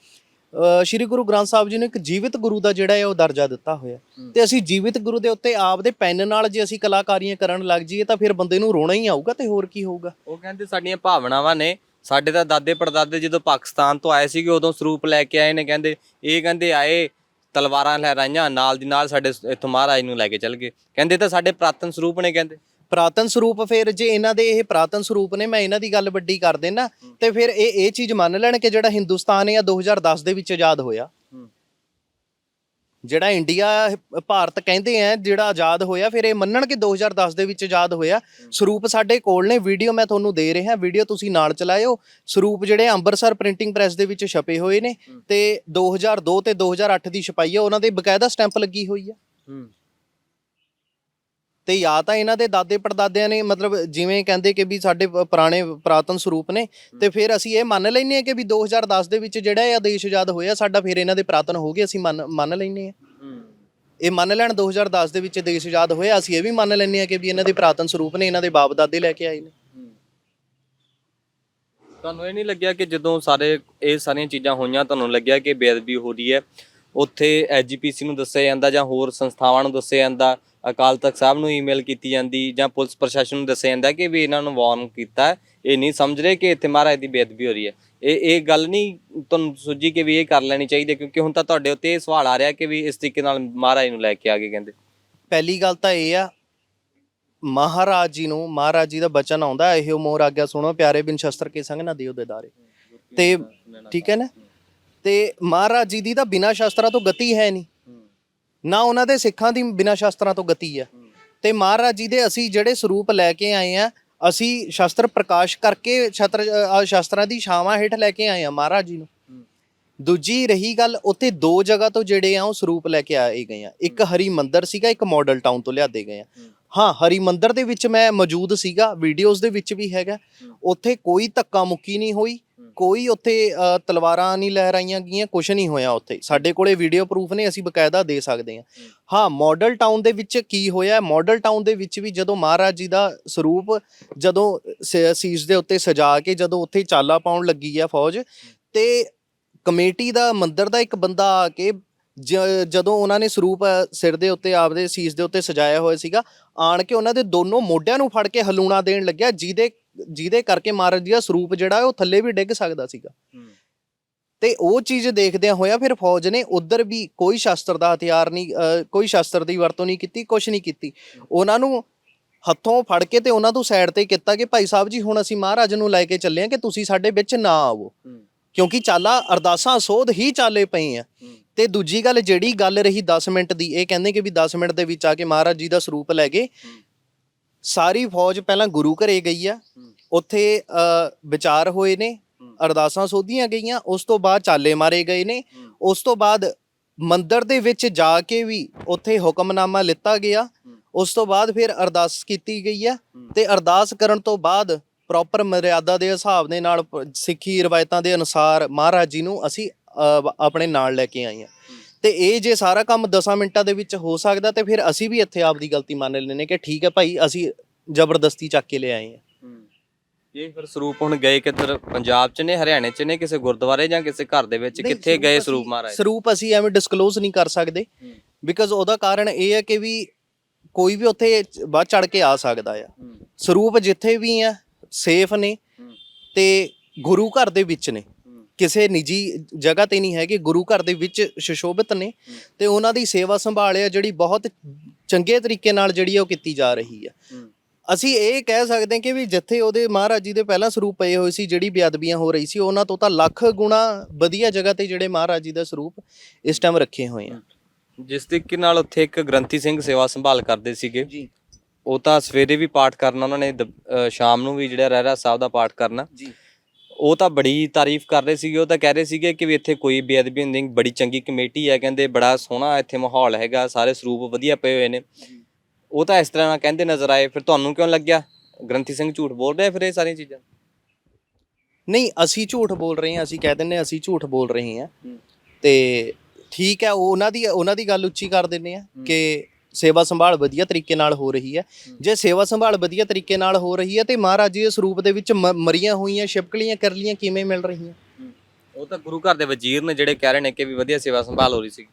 ਅ, ਸ਼੍ਰੀ ਗੁਰੂ ਗ੍ਰੰਥ ਸਾਹਿਬ ਜੀ ਨੂੰ ਇੱਕ ਜੀਵਿਤ ਗੁਰੂ ਦਾ ਜਿਹੜਾ ਹੈ ਉਹ ਦਰਜਾ ਦਿੱਤਾ ਹੋਇਆ। ਤੇ ਅਸੀਂ ਜੀਵਿਤ ਗੁਰੂ ਦੇ ਉੱਤੇ ਆਪ ਦੇ ਪੈਨ ਨਾਲ ਜੇ ਅਸੀਂ ਕਲਾਕਾਰੀਆਂ ਕਰਨ ਲੱਗ ਜਾਈਏ ਤਾਂ ਫਿਰ ਬੰਦੇ ਨੂੰ ਰੋਣਾ ਹੀ ਆਊਗਾ ਤੇ ਹੋਰ ਕੀ ਹੋਊਗਾ। ਉਹ ਕਹਿੰਦੇ ਸਾਡੀਆਂ ਭਾਵਨਾਵਾਂ ਨੇ ਸਾਡੇ ਤਾਂ ਦਾਦੇ ਪੜਦਾਦੇ ਜਦੋਂ ਪਾਕਿਸਤਾਨ ਤੋਂ ਆਏ ਸੀਗੇ, ਉਦੋਂ ਸਰੂਪ ਲੈ ਕੇ ਆਏ ਨੇ, ਕਹਿੰਦੇ, ਇਹ ਕਹਿੰਦੇ ਆਏ, ਤਲਵਾਰਾਂ ਲਹਿਰਾਈਆਂ, ਨਾਲ ਦੀ ਨਾਲ ਸਾਡੇ ਇੱਥੋਂ ਮਹਾਰਾਜ ਨੂੰ ਲੈ ਕੇ ਚੱਲ ਗਏ। ਕਹਿੰਦੇ ਤਾਂ ਸਾਡੇ ਪ੍ਰਾਤਨ ਸਰੂਪ ਨੇ, ਕਹਿੰਦੇ। ਪ੍ਰਾਤਨ ਸਰੂਪ ਫਿਰ ਜੇ ਇਹਨਾਂ ਦੇ ਇਹ ਪ੍ਰਾਤਨ ਸਰੂਪ ਨੇ, ਮੈਂ ਇਹਨਾਂ ਦੀ ਗੱਲ ਵੱਡੀ ਕਰ ਦੇਣਾ ਤੇ ਫਿਰ ਇਹ ਇਹ ਚੀਜ਼ ਮੰਨ ਲੈਣ ਕਿ ਜਿਹੜਾ ਹਿੰਦੁਸਤਾਨ ਹੈ 2010 ਦੇ ਵਿੱਚ ਆਜ਼ਾਦ ਹੋਇਆ। ਜਿਹੜਾ ਇੰਡੀਆ ਭਾਰਤ ਕਹਿੰਦੇ ਆ ਜਿਹੜਾ ਆਜ਼ਾਦ ਹੋਇਆ ਫਿਰ ਇਹ ਮੰਨਣ ਕਿ 2010 ਦੇ ਵਿੱਚ ਆਜ਼ਾਦ ਹੋਇਆ। ਸਰੂਪ ਸਾਡੇ ਕੋਲ ਨੇ ਵੀਡੀਓ ਮੈਂ ਤੁਹਾਨੂੰ ਦੇ ਰਿਹਾ ਵੀਡੀਓ ਤੁਸੀਂ ਨਾਲ ਚਲਾਇਓ। ਸਰੂਪ ਜਿਹੜੇ ਅੰਮ੍ਰਿਤਸਰ ਪ੍ਰਿੰਟਿੰਗ ਪ੍ਰੈਸ ਦੇ ਵਿੱਚ ਛਪੇ ਹੋਏ ਨੇ ਤੇ 2002 ਤੇ 2008 ਦੀ ਛਪਾਈ ਹੈ ਉਹਨਾਂ ਦੇ ਬਕਾਇਦਾ ਸਟੈਂਪ ਲੱਗੀ ਹੋਈ ਹੈ। ਤੇ ਜਾਂ ਤਾਂ ਇਹਨਾਂ ਦੇ ਦਾਦੇ ਪੜਦਾਦਿਆਂ ਨੇ ਮਤਲਬ ਜਿਵੇਂ ਕਹਿੰਦੇ ਕਿ ਵੀ ਸਾਡੇ ਪ- ਪੁਰਾਣੇ ਪ੍ਰਾਤਨ ਸਰੂਪ ਨੇ ਤੇ ਫਿਰ ਅਸੀਂ ਇਹ ਮੰਨ ਲੈਨੇ ਆ ਕਿ ਵੀ 2010 ਦੇ ਵਿੱਚ ਜਿਹੜਾ ਇਹ ਦੇਸ਼ ਆਜ਼ਾਦ ਹੋਇਆ ਸਾਡਾ ਫਿਰ ਇਹਨਾਂ ਦੇ ਪ੍ਰਾਤਨ ਹੋ ਗਏ ਅਸੀਂ ਮੰਨ ਮੰਨ ਲੈਨੇ ਆ ਇਹ ਮੰਨ ਲੈਣ 2010 ਦੇ ਵਿੱਚ ਦੇਸ਼ ਆਜ਼ਾਦ ਹੋਇਆ ਅਸੀਂ ਇਹ ਵੀ ਮੰਨ ਲੈਨੇ ਆ ਕਿ ਵੀ ਇਹਨਾਂ ਦੇ ਪ੍ਰਾਤਨ ਸਰੂਪ ਨੇ ਇਹਨਾਂ ਦੇ ਬਾਪ ਦਾਦੇ ਲੈ ਕੇ ਆਏ ਨੇ। ਤੁਹਾਨੂੰ ਇਹ ਨਹੀਂ ਲੱਗਿਆ ਕਿ ਜਦੋਂ ਸਾਰੇ ਇਹ ਸਾਰੀਆਂ ਚੀਜ਼ਾਂ ਹੋਈਆਂ ਤੁਹਾਨੂੰ ਲੱਗਿਆ ਕਿ ਬੇਅਦਬੀ ਹੋ ਰਹੀ ਹੈ? ਉੱਥੇ ਐਜੀਪੀਸੀ ਨੂੰ ਦੱਸਿਆ ਜਾਂਦਾ ਜਾਂ ਹੋਰ ਸੰਸਥਾਵਾਂ ਨੂੰ ਦੱਸਿਆ ਜਾਂਦਾ? ਅਕਾਲ ਤਖਤ ਸਾਹਿਬ ਨੂੰ ਈਮੇਲ ਕੀਤੀ ਜਾਂਦੀ ਜਾਂ ਪੁਲਿਸ ਪ੍ਰਸ਼ਾਸਨ ਨੂੰ ਦੱਸਿਆ ਜਾਂਦਾ ਕਿ ਵੀ ਇਹਨਾਂ ਨੂੰ ਵਾਰਨ ਕੀਤਾ ਇਹ ਨਹੀਂ ਸਮਝ ਰਹੇ ਕਿ ਇੱਥੇ ਮਹਾਰਾਜ ਦੀ ਬੇਅਦਬੀ ਹੋ ਰਹੀ ਹੈ। ਇਹ ਇਹ ਗੱਲ ਨਹੀਂ ਤੁਹਾਨੂੰ ਸੁਝੀ ਕਿ ਵੀ ਇਹ ਕਰ ਲੈਣੀ ਚਾਹੀਦੀ ਹੈ, ਕਿਉਂਕਿ ਹੁਣ ਤਾਂ ਤੁਹਾਡੇ ਉੱਤੇ ਇਹ ਸਵਾਲ ਆ ਰਿਹਾ ਕਿ ਵੀ ਇਸ ਤਰੀਕੇ ਨਾਲ ਮਹਾਰਾਜ ਨੂੰ ਲੈ ਕੇ ਆ ਗਏ ਕਹਿੰਦੇ। ਪਹਿਲੀ ਗੱਲ ਤਾਂ ਇਹ ਆ ਮਹਾਰਾਜ ਜੀ ਨੂੰ ਮਹਾਰਾਜ ਜੀ ਦਾ ਬਚਨ ਆਉਂਦਾ ਇਹੋ ਮੋਰ ਆਗਿਆ ਸੁਣੋ ਪਿਆਰੇ ਬਿਨ ਸ਼ਸਤਰ ਕੇ ਸੰਗ ਨਾ ਦਿਓ ਦੇਦਾਰੇ ਤੇ ਠੀਕ ਹੈ ਨਾ? ਤੇ ਮਹਾਰਾਜ ਜੀ ਦੀ ਤਾਂ ਬਿਨਾਂ ਸ਼ਸਤਰਾਂ ਤੋਂ ਗਤੀ ਹੈ ਨਹੀਂ। ਨਾ ਉਹਨਾਂ ਦੇ ਸਿੱਖਾਂ ਦੀ ਬਿਨਾਂ ਸ਼ਸਤਰਾਂ ਤੋਂ ਗਤੀ ਹੈ। ਤੇ ਮਹਾਰਾਜ ਜੀ ਦੇ ਅਸੀਂ ਜਿਹੜੇ ਸਰੂਪ ਲੈ ਕੇ ਆਏ ਆ, ਅਸੀਂ ਸ਼ਾਸਤਰ ਪ੍ਰਕਾਸ਼ ਕਰਕੇ ਛਤਰ ਸ਼ਾਸਤਰਾਂ ਦੀ ਛਾਵਾਂ ਹੇਠ ਲੈ ਕੇ ਆਏ ਆ ਮਹਾਰਾਜ ਜੀ ਨੂੰ। ਦੂਜੀ ਰਹੀ ਗੱਲ, ਉੱਥੇ ਦੋ ਜਗ੍ਹਾ ਤੋਂ ਜਿਹੜੇ ਆ ਉਹ ਸਰੂਪ ਲੈ ਕੇ ਆਏ ਗਏ ਆ। ਇੱਕ ਹਰੀ ਮੰਦਰ ਸੀਗਾ, ਇੱਕ ਮਾਡਲ ਟਾਊਨ ਤੋਂ ਲਿਆਦੇ ਗਏ ਆ। ਹਾਂ ਹਰੀ ਮੰਦਰ ਦੇ ਵਿੱਚ ਮੈਂ ਮੌਜੂਦ ਸੀਗਾ ਵੀਡੀਓਜ਼ ਦੇ ਵਿੱਚ ਵੀ ਹੈਗਾ। ਉੱਥੇ ਕੋਈ ਧੱਕਾ ਮੁੱਕੀ ਨਹੀਂ ਹੋਈ ਕੋਈ ਉੱਥੇ ਤਲਵਾਰਾਂ ਨਹੀਂ ਲਹਿਰਾਈਆਂ ਗਈਆਂ ਕੁਝ ਨਹੀਂ ਹੋਇਆ ਉੱਥੇ। ਸਾਡੇ ਕੋਲੇ ਵੀਡੀਓ ਪ੍ਰੂਫ ਨੇ ਅਸੀਂ ਬਕਾਇਦਾ ਦੇ ਸਕਦੇ ਹਾਂ। ਹਾਂ। ਮਾਡਲ ਟਾਊਨ ਦੇ ਵਿੱਚ ਕੀ ਹੋਇਆ? ਮਾਡਲ ਟਾਊਨ ਦੇ ਵਿੱਚ ਵੀ ਜਦੋਂ ਮਹਾਰਾਜ ਜੀ ਦਾ ਸਰੂਪ ਜਦੋਂ ਸੀਸ ਦੇ ਉੱਤੇ ਸਜਾ ਕੇ ਜਦੋਂ ਉੱਥੇ ਚਾਲਾ ਪਾਉਣ ਲੱਗੀ ਆ ਫੌਜ ਤੇ ਕਮੇਟੀ ਦਾ ਮੰਦਰ ਦਾ ਇੱਕ ਬੰਦਾ ਆ ਕੇ ਜ- ਜਦੋਂ ਉਹਨਾਂ ਨੇ ਸਰੂਪ ਅ, ਸਿਰ ਦੇ ਉੱਤੇ ਆਪਦੇ ਸੀਸ ਦੇ ਉੱਤੇ ਸਜਾਇਆ ਹੋਇਆ ਸੀਗਾ ਆਣ ਕੇ ਉਹਨਾਂ ਦੇ ਦੋਨੋਂ ਮੋਢਿਆਂ ਨੂੰ ਫੜ ਕੇ ਹਲੂਣਾ ਦੇਣ ਲੱਗਿਆ ਜਿਹਦੇ ਜਿਹਦੇ ਕਰਕੇ ਮਹਾਰਾਜ ਜੀ ਦਾ ਸਰੂਪ ਜਿਹੜਾ ਉਹ ਥੱਲੇ ਵੀ ਡਿੱਗ ਸਕਦਾ ਸੀਗਾ। ਤੇ ਉਹ ਚੀਜ਼ ਦੇਖਦਿਆਂ ਹੋਇਆ ਫਿਰ ਫੌਜ ਨੇ ਉਧਰ ਵੀ ਕੋਈ ਸ਼ਸਤਰ ਦਾ ਹਥਿਆਰ ਨਹੀਂ ਅ, ਕੋਈ ਸ਼ਸਤਰ ਦੀ ਵਰਤੋਂ ਨਹੀਂ ਕੀਤੀ ਕੁਝ ਨਹੀਂ ਕੀਤੀ। ਉਹਨਾਂ ਨੂੰ ਹੱਥੋਂ ਫੜ ਕੇ ਤੇ ਉਹਨਾਂ ਤੋਂ ਸਾਈਡ ਤੇ ਕੀਤਾ ਕਿ ਭਾਈ ਸਾਹਿਬ ਜੀ ਹੁਣ ਅਸੀਂ ਮਹਾਰਾਜ ਨੂੰ ਲੈ ਕੇ ਚੱਲੇ ਹਾਂ ਕਿ ਤੁਸੀਂ ਸਾਡੇ ਵਿੱਚ ਨਾ ਆਵੋ। ਕਿਉਂਕਿ ਚਾਲਾ ਅਰਦਾਸਾਂ ਸੋਧ ਹੀ ਚਾਲੇ ਪਏ ਆ। ਤੇ ਦੂਜੀ ਗੱਲ ਜਿਹੜੀ ਗੱਲ ਰਹੀ 10 ਮਿੰਟ ਦੀ, ਇਹ ਕਹਿੰਦੇ ਕਿ ਵੀ 10 ਮਿੰਟ ਦੇ ਵਿੱਚ ਆ ਕੇ ਮਹਾਰਾਜ ਜੀ ਦਾ ਸਰੂਪ ਲੈ ਗਏ। ਸਾਰੀ ਫੌਜ ਪਹਿਲਾਂ ਗੁਰੂ ਘਰੇ ਗਈ ਆ। ਉੱਥੇ ਵਿਚਾਰ ਹੋਏ ਨੇ, ਅਰਦਾਸਾਂ ਸੋਧੀਆਂ ਗਈਆਂ, ਉਸ ਤੋਂ ਬਾਅਦ ਚਾਲੇ ਮਾਰੇ ਗਏ ਨੇ। ਉਸ ਤੋਂ ਬਾਅਦ ਮੰਦਰ ਦੇ ਵਿੱਚ ਜਾ ਕੇ ਵੀ ਉੱਥੇ ਹੁਕਮਨਾਮਾ ਲਿੱਤਾ ਗਿਆ। ਉਸ ਤੋਂ ਬਾਅਦ ਫਿਰ ਅਰਦਾਸ ਕੀਤੀ ਗਈ ਆ ਤੇ ਅਰਦਾਸ ਕਰਨ ਤੋਂ ਬਾਅਦ ਪ੍ਰੋਪਰ ਮਰਿਆਦਾ ਦੇ ਹਿਸਾਬ ਦੇ ਨਾਲ, ਸਿੱਖੀ ਰਵਾਇਤਾਂ ਦੇ ਅਨੁਸਾਰ ਮਹਾਰਾਜ ਜੀ ਨੂੰ ਅਸੀਂ ਆਪਣੇ ਨਾਲ ਲੈ ਕੇ ਆਏ ਆ ਤੇ ਇਹ ਜੇ ਸਾਰਾ ਕੰਮ 10 ਮਿੰਟਾਂ ਦੇ ਵਿੱਚ ਹੋ ਸਕਦਾ ਤੇ ਫਿਰ ਅਸੀਂ ਵੀ ਇੱਥੇ ਆਪਦੀ ਗਲਤੀ ਮੰਨ ਲੈਨੇ ਕਿ ਠੀਕ ਹੈ ਭਾਈ ਅਸੀਂ ਜ਼ਬਰਦਸਤੀ ਚੱਕ ਕੇ ਲੈ ਆਏ ਆ ਇਹ ਫਿਰ ਸਰੂਪ ਹੁਣ ਗਏ ਕਿੱਧਰ? ਪੰਜਾਬ ਚ ਨੇ ਹਰਿਆਣੇ ਚ ਨੇ ਕਿਸੇ ਗੁਰਦੁਆਰੇ ਜਾਂ ਕਿਸੇ ਘਰ ਦੇ ਵਿੱਚ? ਨਹੀਂ, ਕਿੱਥੇ ਗਏ ਅਸੀਂ- ਸਰੂਪ ਮਹਾਰਾਜ? ਸਰੂਪ ਅਸੀਂ ਐਵੇਂ ਡਿਸਕਲੋਜ਼ ਨਹੀਂ ਕਰ ਸਕਦੇ। ਬਿਕਾਜ਼ ਉਹਦਾ ਕਾਰਨ ਇਹ ਹੈ ਕਿ ਵੀ ਕੋਈ ਵੀ ਉੱਥੇ ਵੱਧ ਚੜ ਕੇ ਆ ਸਕਦਾ ਆ। ਸਰੂਪ ਜਿੱਥੇ ਵੀ ਆ ਸੇਫ ਨੇ ਤੇ ਗੁਰੂ ਘਰ ਦੇ ਵਿੱਚ ਨੇ। ਕਿਸੇ ਨਿੱਜੀ ਜਗ੍ਹਾ ਤੇ ਨਹੀਂ ਹੈਗੇ ਗੁਰੂ ਘਰ ਦੇ ਵਿੱਚ ਸ਼ਸ਼ੋਭਿਤ ਨੇ ਤੇ ਉਹਨਾਂ ਦੀ ਸੇਵਾ ਸੰਭਾਲ ਆ ਜਿਹੜੀ ਬਹੁਤ ਚੰਗੇ ਤਰੀਕੇ ਨਾਲ ਜਿਹੜੀ ਉਹ ਕੀਤੀ ਜਾ ਰਹੀ ਆ। ਅਸੀਂ ਇਹ ਕਹਿ ਸਕਦੇ ਹਾਂ ਕਿ ਵੀ ਜਿੱਥੇ ਉਹਦੇ ਮਹਾਰਾਜ ਜੀ ਦੇ ਪਹਿਲਾਂ ਸਰੂਪ ਪਏ ਹੋਏ ਸੀ ਜਿਹੜੀ ਬੇਅਦਬੀਆਂ ਹੋ ਰਹੀ ਸੀ ਉਹਨਾਂ ਤੋਂ ਤਾਂ ਲੱਖ ਗੁਣਾ ਵਧੀਆ ਜਗ੍ਹਾ ਤੇ ਜਿਹੜੇ ਮਹਾਰਾਜ ਜੀ ਦਾ ਸਰੂਪ ਇਸ ਟਾਈਮ ਰੱਖੇ ਹੋਏ ਆ। ਜਿਸ ਤਰੀਕੇ ਨਾਲ ਉੱਥੇ ਇੱਕ ਗ੍ਰੰਥੀ ਸਿੰਘ ਸੇਵਾ ਸੰਭਾਲ ਕਰਦੇ ਸੀਗੇ ਜੀ। ਉਹ ਤਾਂ ਸਵੇਰੇ ਵੀ ਪਾਠ ਕਰਨਾ ਉਹਨਾਂ ਨੇ ਸ਼ਾਮ ਨੂੰ ਵੀ ਜਿਹੜਾ ਰਹਿਰਾ ਸਾਹਿਬ ਦਾ ਪਾਠ ਕਰਨਾ। ਜੀ। ਉਹ ਤਾਂ ਬੜੀ ਤਾਰੀਫ ਕਰ ਰਹੇ ਸੀਗੇ ਉਹ ਤਾਂ ਕਹਿ ਰਹੇ ਸੀਗੇ ਕਿ ਵੀ ਇੱਥੇ ਕੋਈ ਬੇਅਦਬੀ ਨਹੀਂ ਬੜੀ ਚੰਗੀ ਕਮੇਟੀ ਹੈ ਕਹਿੰਦੇ ਬੜਾ ਸੋਹਣਾ ਇੱਥੇ ਮਾਹੌਲ ਹੈਗਾ ਸਾਰੇ ਸਰੂਪ ਵਧੀਆ ਪਏ ਹੋਏ ਨੇ। ਉਹ ਤਾਂ ਇਸ ਤਰ੍ਹਾਂ ਨਾਲ ਕਹਿੰਦੇ ਨਜ਼ਰ ਆਏ ਫਿਰ ਤੁਹਾਨੂੰ ਕਿਉਂ ਲੱਗਿਆ? ਗ੍ਰੰਥੀ ਸਿੰਘ ਝੂਠ ਬੋਲ ਰਿਹਾ ਫਿਰ ਇਹ ਸਾਰੀਆਂ ਚੀਜ਼ਾਂ? ਨਹੀਂ ਅਸੀਂ ਝੂਠ ਬੋਲ ਰਹੇ ਹਾਂ ਅਸੀਂ ਕਹਿ ਦਿੰਨੇ ਹਾਂ ਅਸੀਂ ਝੂਠ ਬੋਲ ਰਹੇ ਹਾਂ। ਤੇ ਠੀਕ ਹੈ ਉਹ ਉਹਨਾਂ ਦੀ ਉਹਨਾਂ ਦੀ ਗੱਲ ਉੱਚੀ ਕਰ ਦਿੰਨੇ ਆ ਕਿ ਸੇਵਾ ਸੰਭਾਲ ਵਧੀਆ ਤਰੀਕੇ ਨਾਲ ਹੋ ਰਹੀ ਹੈ। ਜੇ ਸੇਵਾ ਸੰਭਾਲ ਵਧੀਆ ਤਰੀਕੇ ਨਾਲ ਹੋ ਰਹੀ ਹੈ ਤੇ ਮਹਾਰਾਜ ਜੀ ਦੇ ਸਰੂਪ ਦੇ ਵਿੱਚ ਮ- ਮਰੀਆਂ ਹੋਈਆਂ ਛਿਪਕਲੀਆਂ ਕਰਲੀਆਂ ਕਿਵੇਂ ਮਿਲ ਰਹੀਆਂ? ਉਹ ਤਾਂ ਗੁਰੂ ਘਰ ਦੇ ਵਜ਼ੀਰ ਨੇ ਜਿਹੜੇ ਕਹਿ ਰਹੇ ਨੇ ਕਿ ਵੀ ਵਧੀਆ ਸੇਵਾ ਸੰਭਾਲ ਹੋ ਰਹੀ ਸੀ।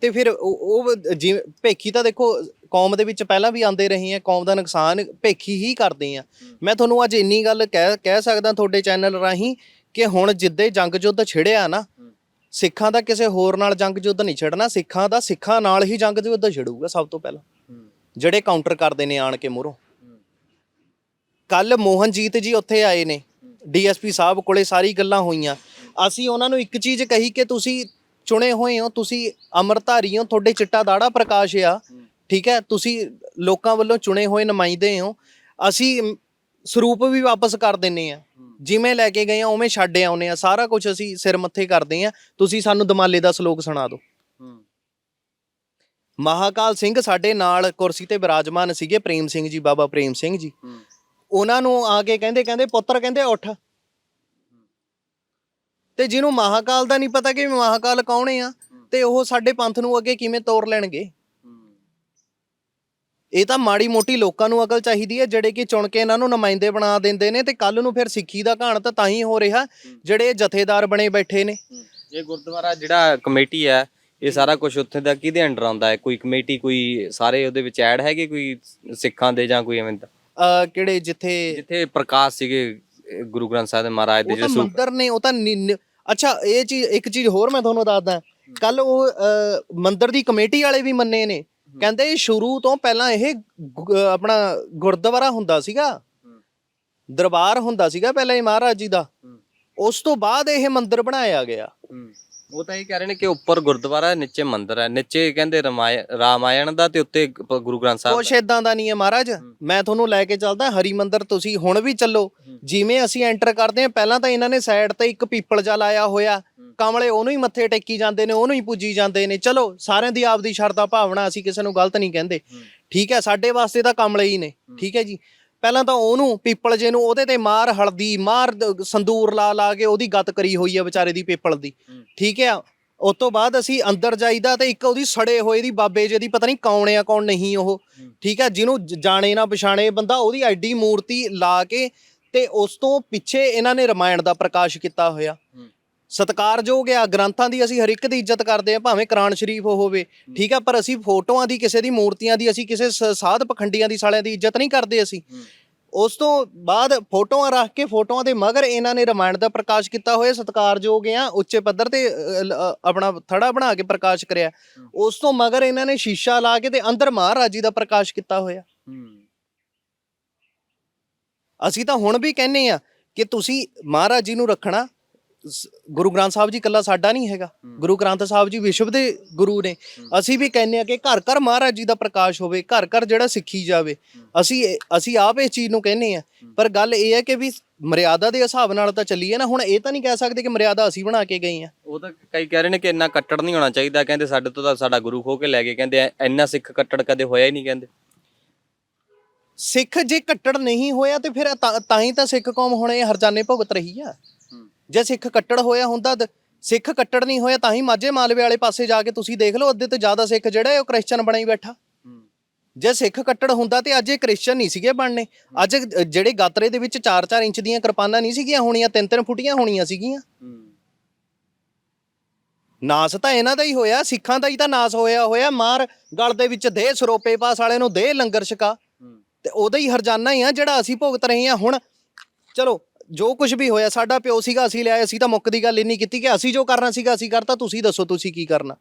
ਤੇ ਫਿਰ ਉਹ ਉਹ ਜਿਵੇਂ ਭੇਖੀ ਤਾਂ ਦੇਖੋ ਕੌਮ ਦੇ ਵਿੱਚ ਪਹਿਲਾਂ ਵੀ ਆਉਂਦੇ ਰਹੇ ਆ ਕੌਮ ਦਾ ਨੁਕਸਾਨ ਭੇਖੀ ਹੀ ਕਰਦੇ ਆ ਮੈਂ ਤੁਹਾਨੂੰ ਅੱਜ ਇੰਨੀ ਗੱਲ ਕਹਿ ਕਹਿ ਸਕਦਾ ਤੁਹਾਡੇ ਚੈਨਲ ਰਾਹੀਂ ਕਿ ਹੁਣ ਜਿੱਦੇ ਜੰਗ ਯੁੱਧ ਛਿੜਿਆ ਨਾ ਸਿੱਖਾਂ ਦਾ ਕਿਸੇ ਹੋਰ ਨਾਲ ਜੰਗ ਯੁੱਧ ਨਹੀਂ ਛਿੜਨਾ ਸਿੱਖਾਂ ਦਾ ਸਿੱਖਾਂ ਨਾਲ ਹੀ ਜੰਗ ਯੁੱਧ ਛਿੜੂਗਾ ਸਭ ਤੋਂ ਪਹਿਲਾਂ। ਜਿਹੜੇ ਕਾਊਂਟਰ ਕਰਦੇ ਨੇ ਆਣ ਕੇ ਮੂਹਰੋਂ। ਕੱਲ ਮੋਹਨਜੀਤ ਜੀ ਉੱਥੇ ਆਏ ਨੇ ਡੀਐਸਪੀ ਸਾਹਿਬ ਕੋਲੇ ਸਾਰੀ ਗੱਲਾਂ ਹੋਈਆਂ। ਅਸੀਂ ਉਹਨਾਂ ਨੂੰ ਇੱਕ ਚੀਜ਼ ਕਹੀ ਕਿ ਤੁਸੀਂ ਚੁਣੇ ਹੋਏ ਹੋ ਤੁਸੀਂ ਅਮਰਧਾਰੀ ਹੋ ਤੁਹਾਡੇ ਚਿੱਟਾ ਦਾੜਾ ਪ੍ਰਕਾਸ਼ ਆ। ਠੀਕ ਹੈ? ਤੁਸੀਂ ਲੋਕਾਂ ਵੱਲੋਂ ਚੁਣੇ ਹੋਏ ਨੁਮਾਇੰਦੇ ਹੋ। ਅਸੀਂ ਸਰੂਪ ਵੀ ਵਾਪਸ ਕਰ ਦਿੰਨੇ ਆ ਜਿਵੇਂ ਲੈ ਕੇ ਗਏ ਆ ਉਵੇਂ ਛੱਡ ਆਉਨੇ ਆ। ਸਾਰਾ ਕੁਝ ਅਸੀਂ ਸਿਰ ਮੱਥੇ ਕਰਦੇ ਆ। ਤੁਸੀਂ ਸਾਨੂੰ ਦਮਾਲੇ ਦਾ ਸ਼ਲੋਕ ਸੁਣਾ ਦਿਓ। ਮਹਾਕਾਲ ਸਿੰਘ ਸਾਡੇ ਨਾਲ ਕੁਰਸੀ ਤੇ ਬਿਰਾਜਮਾਨ ਸੀਗੇ ਪ੍ਰੇਮ ਸਿੰਘ ਜੀ ਬਾਬਾ ਪ੍ਰੇਮ ਸਿੰਘ ਜੀ। ਉਹਨਾਂ ਨੂੰ ਆ ਕੇ ਕਹਿੰਦੇ ਕਹਿੰਦੇ ਪੁੱਤਰ ਕਹਿੰਦੇ ਉੱਠ। ਤੇ ਜਿਹਨੂੰ ਮਹਾਕਾਲ ਦਾ ਨਹੀਂ ਪਤਾ ਕਿ ਮਹਾਕਾਲ ਕੌਣ ਆ ਤੇ ਉਹ ਸਾਡੇ ਪੰਥ ਨੂੰ ਅੱਗੇ ਕਿਵੇਂ ਤੋਰ ਲੈਣਗੇ? ਇਹ ਤਾਂ ਮਾੜੀ ਮੋਟੀ ਲੋਕਾਂ ਨੂੰ ਅਕਲ ਚਾਹੀਦੀ ਹੈ ਜਿਹੜੇ ਕਿ ਚੁਣ ਕੇ ਇਹਨਾਂ ਨੂੰ ਨੁਮਾਇੰਦੇ ਬਣਾ ਦਿੰਦੇ ਨੇ ਤੇ ਕੱਲ ਨੂੰ ਫਿਰ ਸਿੱਖੀ ਦਾ ਘਾਣ ਤਾਂ ਤਾਂ ਹੀ ਹੋ ਰਿਹਾ ਜਿਹੜੇ ਜਥੇਦਾਰ ਬਣੇ ਬੈਠੇ ਨੇ। ਇਹ ਗੁਰਦੁਆਰਾ ਜਿਹੜਾ ਕਮੇਟੀ ਹੈ ਇਹ ਸਾਰਾ ਕੁਝ ਉੱਥੇ ਦਾ ਕਿਹਦੇ ਅੰਡਰ ਆਉਂਦਾ ਹੈ? ਕੋਈ ਕਮੇਟੀ ਕੋਈ ਸਾਰੇ ਉਹਦੇ ਵਿੱਚ ਐਡ ਹੈਗੇ ਕੋਈ ਸਿੱਖਾਂ ਦੇ ਜਾਂ ਕੋਈ ਐਵੇਂ ਦਾ? ਅਹ ਕਿਹੜੇ ਜਿੱਥੇ ਜਿੱਥੇ ਪ੍ਰਕਾਸ਼ ਸੀਗੇ ਗੁਰੂ ਗ੍ਰੰਥ ਸਾਹਿਬ ਦੇ ਮਹਾਰਾਜ ਦੇ ਉਹ ਤਾਂ ਜਿਹੜੇ ਮੰਦਰ ਨੇ ਉਹ ਤਾਂ ਨਿ- ਨਿ- ਅੱਛਾ ਇਹ ਚੀਜ਼ ਇੱਕ ਚੀਜ਼ ਹੋਰ ਮੈਂ ਤੁਹਾਨੂੰ ਦੱਸਦਾ। ਕੱਲ ਉਹ ਅਹ, ਮੰਦਰ ਦੀ ਕਮੇਟੀ ਵਾਲੇ ਵੀ ਮੰਨੇ ਨੇ। ਕਹਿੰਦੇ ਸ਼ੁਰੂ ਤੋਂ ਪਹਿਲਾਂ ਇਹ ਗੁ- ਆਪਣਾ ਗੁਰਦੁਆਰਾ ਹੁੰਦਾ ਸੀਗਾ। ਦਰਬਾਰ ਹੁੰਦਾ ਸੀਗਾ ਪਹਿਲਾਂ ਇਹ ਮਹਾਰਾਜ ਜੀ ਦਾ। ਉਸ ਤੋਂ ਬਾਅਦ ਇਹ ਮੰਦਿਰ ਬਣਾਇਆ ਗਿਆ। ਉਹ ਤਾਂ ਇਹ ਕਹਿ ਰਹੇ ਨੇ ਕਿ ਉੱਪਰ ਗੁਰਦੁਆਰਾ ਹੈ ਨੀਚੇ ਮੰਦਿਰ ਹੈ। ਨੀਚੇ ਕਹਿੰਦੇ ਰਮਾਇ- ਰਾਮਾਇਣ ਦਾ ਤੇ ਉੱਤੇ ਗੁਰੂ ਗ੍ਰੰਥ ਸਾਹਿਬ ਕੁਛ ਇਦਾਂ ਦਾ ਨਹੀਂ ਹੈ ਮਹਾਰਾਜ। ਮੈਂ ਤੁਹਾਨੂੰ ਲੈ ਕੇ ਚੱਲਦਾ ਹਰੀ ਮੰਦਰ ਤੁਸੀਂ ਹੁਣ ਵੀ ਚੱਲੋ। ਜਿਵੇਂ ਅਸੀਂ ਐਂਟਰ ਕਰਦੇ ਹਾਂ ਪਹਿਲਾਂ ਤਾਂ ਇਹਨਾਂ ਨੇ ਸਾਈਡ ਤੇ ਇੱਕ ਪੀਪਲ ਜਾ ਲਾਇਆ ਹੋਇਆ। ਕਮਲੇ ਉਹਨੂੰ ਹੀ ਮੱਥੇ ਟੇਕੀ ਜਾਂਦੇ ਨੇ ਉਹਨੂੰ ਹੀ ਪੂਜੀ ਜਾਂਦੇ ਨੇ। ਚਲੋ ਸਾਰਿਆਂ ਦੀ ਆਪਦੀ ਸ਼ਰਧਾ ਭਾਵਨਾ ਅਸੀਂ ਕਿਸੇ ਨੂੰ ਗਲਤ ਨਹੀਂ ਕਹਿੰਦੇ। ਠੀਕ ਹੈ ਸਾਡੇ ਵਾਸਤੇ ਤਾਂ ਕਮਲੇ ਹੀ ਨੇ। ਠੀਕ ਹੈ ਜੀ। ਪਹਿਲਾਂ ਤਾਂ ਉਹਨੂੰ ਪੀਪਲ ਜੇ ਨੂੰ ਉਹਦੇ ਤੇ ਮਾਰ ਹਲਦੀ ਮਾਰ ਸੰਦੂਰ ਲਾ ਲਾ ਕੇ ਉਹਦੀ ਗੱਤ ਕਰੀ ਹੋਈ ਹੈ ਵਿਚਾਰੇ ਦੀ ਪੀਪਲ ਦੀ। ਠੀਕ ਹੈ ਉਸ ਤੋਂ ਬਾਅਦ ਅਸੀਂ ਅੰਦਰ ਜਾਈਦਾ ਤੇ ਇੱਕ ਉਹਦੀ ਸੜੇ ਹੋਏ ਦੀ ਬਾਬੇ ਜੀ ਦੀ ਪਤਾ ਨਹੀਂ ਕੌਣ ਆ ਕੌਣ ਨਹੀਂ ਉਹ। ਠੀਕ ਹੈ ਜਿਹਨੂੰ ਜਾਣੇ ਨਾ ਪਛਾਣੇ ਬੰਦਾ ਉਹਦੀ ਐਡੀ ਮੂਰਤੀ ਲਾ ਕੇ ਤੇ ਉਸ ਤੋਂ ਪਿੱਛੇ ਇਹਨਾਂ ਨੇ ਰਮਾਇਣ ਦਾ ਪ੍ਰਕਾਸ਼ ਕੀਤਾ ਹੋਇਆ। ਸਤਕਾਰਯੋਗ ਆ ਗ੍ਰੰਥਾਂ ਦੀ ਅਸੀਂ ਹਰ ਇੱਕ ਦੀ ਇੱਜ਼ਤ ਕਰਦੇ ਆ ਭਾਵੇਂ ਕੁਰਾਨ ਸ਼ਰੀਫ ਹੋਵੇ ਠੀਕ ਆ ਪਰ ਅਸੀਂ ਫੋਟੋਆਂ ਦੀ ਕਿਸੇ ਦੀ ਮੂਰਤੀਆਂ ਦੀ ਅਸੀਂ ਕਿਸੇ ਸ- ਸਾਧ ਪਖੰਡੀਆਂ ਦੀ ਸਾਲਿਆਂ ਦੀ ਇੱਜ਼ਤ ਨਹੀਂ ਕਰਦੇ ਅਸੀਂ। ਉਸ ਤੋਂ ਬਾਅਦ ਫੋਟੋਆਂ ਰੱਖ ਕੇ ਫੋਟੋਆਂ ਦੇ ਮਗਰ ਇਹਨਾਂ ਨੇ ਰਮਾਇਣ ਦਾ ਪ੍ਰਕਾਸ਼ ਕੀਤਾ ਹੋਇਆ ਸਤਕਾਰਯੋਗ ਆ ਉੱਚੇ ਪੱਧਰ ਤੇ ਅ, ਲ- ਅ, ਆਪਣਾ ਥੜਾ ਬਣਾ ਕੇ ਪ੍ਰਕਾਸ਼ ਕਰਿਆ। ਉਸ ਤੋਂ ਮਗਰ ਇਹਨਾਂ ਨੇ ਸ਼ੀਸ਼ਾ ਲਾ ਕੇ ਤੇ ਅੰਦਰ ਮਹਾਰਾਜ ਜੀ ਦਾ ਪ੍ਰਕਾਸ਼ ਕੀਤਾ ਹੋਇਆ। ਅਸੀਂ ਤਾਂ ਹੁਣ ਵੀ ਕਹਿੰਨੇ ਆ ਕਿ ਤੁਸੀਂ ਮਹਾਰਾਜ ਜੀ ਨੂੰ ਰੱਖਣਾ ਸ- ਗੁਰੂ ਗ੍ਰੰਥ ਸਾਹਿਬ ਜੀ ਇਕੱਲਾ ਸਾਡਾ ਨਹੀਂ ਹੈਗਾ। ਗੁਰੂ ਗ੍ਰੰਥ ਸਾਹਿਬ ਜੀ ਵਿਸ਼ਵ ਦੇ ਗੁਰੂ ਨੇ। ਅਸੀਂ ਵੀ ਕਹਿੰਨੇ ਆ ਕਿ ਘਰ ਘਰ ਮਹਾਰਾਜ ਜੀ ਦਾ ਪ੍ਰਕਾਸ਼ ਹੋਵੇ ਘਰ ਘਰ ਜਿਹੜਾ ਸਿੱਖੀ ਜਾਵੇ। ਅਸੀਂ ਇਹ- ਅਸੀਂ ਆਪ ਇਸ ਚੀਜ਼ ਨੂੰ ਕਹਿੰਨੇ ਆ ਪਰ ਗੱਲ ਇਹ ਹੈ ਕਿ ਵੀ ਮਰਿਆਦਾ ਦੇ ਹਿਸਾਬ ਨਾਲ ਤਾਂ ਚੱਲੀਏ ਨਾ। ਹੁਣ ਇਹ ਤਾਂ ਨਹੀਂ ਕਹਿ ਸਕਦੇ ਕਿ ਮਰਿਆਦਾ ਅਸੀਂ ਬਣਾ ਕੇ ਗਏ ਆ ਉਹ ਤਾਂ ਕਈ ਕਹਿ ਰਹੇ ਨੇ ਕਿ ਇੰਨਾ ਕੱਟੜ ਨਹੀਂ ਹੋਣਾ ਚਾਹੀਦਾ। ਕਹਿੰਦੇ ਸਾਡੇ ਤੋਂ ਤਾਂ ਸਾਡਾ ਗੁਰੂ ਖੋ ਕੇ ਲੈ ਗਏ। ਕਹਿੰਦੇ ਐ- ਇੰਨਾ ਸਿੱਖ ਕੱਟੜ ਕਦੇ ਹੋਇਆ ਹੀ ਨਹੀਂ ਕਹਿੰਦੇ। ਸਿੱਖ ਜੇ ਕੱਟੜ ਨਹੀਂ ਹੋਇਆ ਤੇ ਫਿਰ ਤਾਂ ਤਾਂ ਹੀ ਤਾਂ ਸਿੱਖ ਕੌਮ ਹੁਣ ਇਹ ਹਰਜਾਨੇ ਭੁਗਤ ਰਹੀ ਆ। ਜੇ ਸਿੱਖ ਕੱਟੜ ਹੋਇਆ ਹੁੰਦਾ ਤਾਂ- ਸਿੱਖ ਕੱਟੜ ਨਹੀਂ ਹੋਇਆ ਤਾਂ ਹੀ ਮਾਝੇ ਮਾਲਵੇ ਵਾਲੇ ਪਾਸੇ ਜਾ ਕੇ ਤੁਸੀਂ ਦੇਖ ਲਓ ਅੱਧੇ ਤੋਂ ਜ਼ਿਆਦਾ ਸਿੱਖ ਜਿਹੜਾ ਉਹ ਕ੍ਰਿਸਚਨ ਬਣਾ ਹੀ ਬੈਠਾ। ਜੇ ਸਿੱਖ ਕੱਟੜ ਹੁੰਦਾ ਤੇ ਅੱਜ ਇਹ ਕ੍ਰਿਸਚਨ ਨਹੀਂ ਸੀਗੇ ਬਣਨੇ। ਅੱਜ ਜਿਹੜੇ ਗਾਤਰੇ ਦੇ ਵਿੱਚ 4-4 ਇੰਚ ਦੀਆਂ ਕਿਰਪਾਨਾਂ ਨਹੀਂ ਸੀਗੀਆਂ ਹੋਣੀਆਂ 3-3 ਫੁੱਟੀਆਂ ਹੋਣੀਆਂ ਸੀਗੀਆਂ। ਨਾਸ ਤਾਂ ਇਹਨਾਂ ਦਾ ਹੀ ਹੋਇਆ ਸਿੱਖਾਂ ਦਾ ਹੀ ਤਾਂ ਨਾਸ ਹੋਇਆ ਹੋਇਆ। ਮਾਰ ਗਲ ਦੇ ਵਿੱਚ ਦੇ ਸਰੋਪੇ ਪਾਸ ਵਾਲੇ ਨੂੰ ਦੇ ਲੰਗਰ ਛਕਾ। ਤੇ ਉਹਦਾ ਹੀ ਹਰਜਾਨਾ ਹੀ ਆ ਜਿਹੜਾ ਅਸੀਂ ਭੁਗਤ ਰਹੇ ਹਾਂ ਹੁਣ। ਚਲੋ ਜੋ ਕੁਝ ਵੀ ਹੋਇਆ ਸਾਡਾ ਪਿਓ ਸੀਗਾ ਅਸੀਂ ਲਿਆਏ ਅਸੀਂ ਤਾਂ ਮੁੱਕ ਦੀ ਗੱਲ ਇੰਨੀ ਕੀਤੀ ਕਿ ਅਸੀਂ ਜੋ ਕਰਨਾ ਸੀਗਾ ਅਸੀਂ ਕਰਤਾ ਤੁਸੀਂ ਦੱਸੋ ਤੁਸੀਂ ਕੀ ਕਰਨਾ।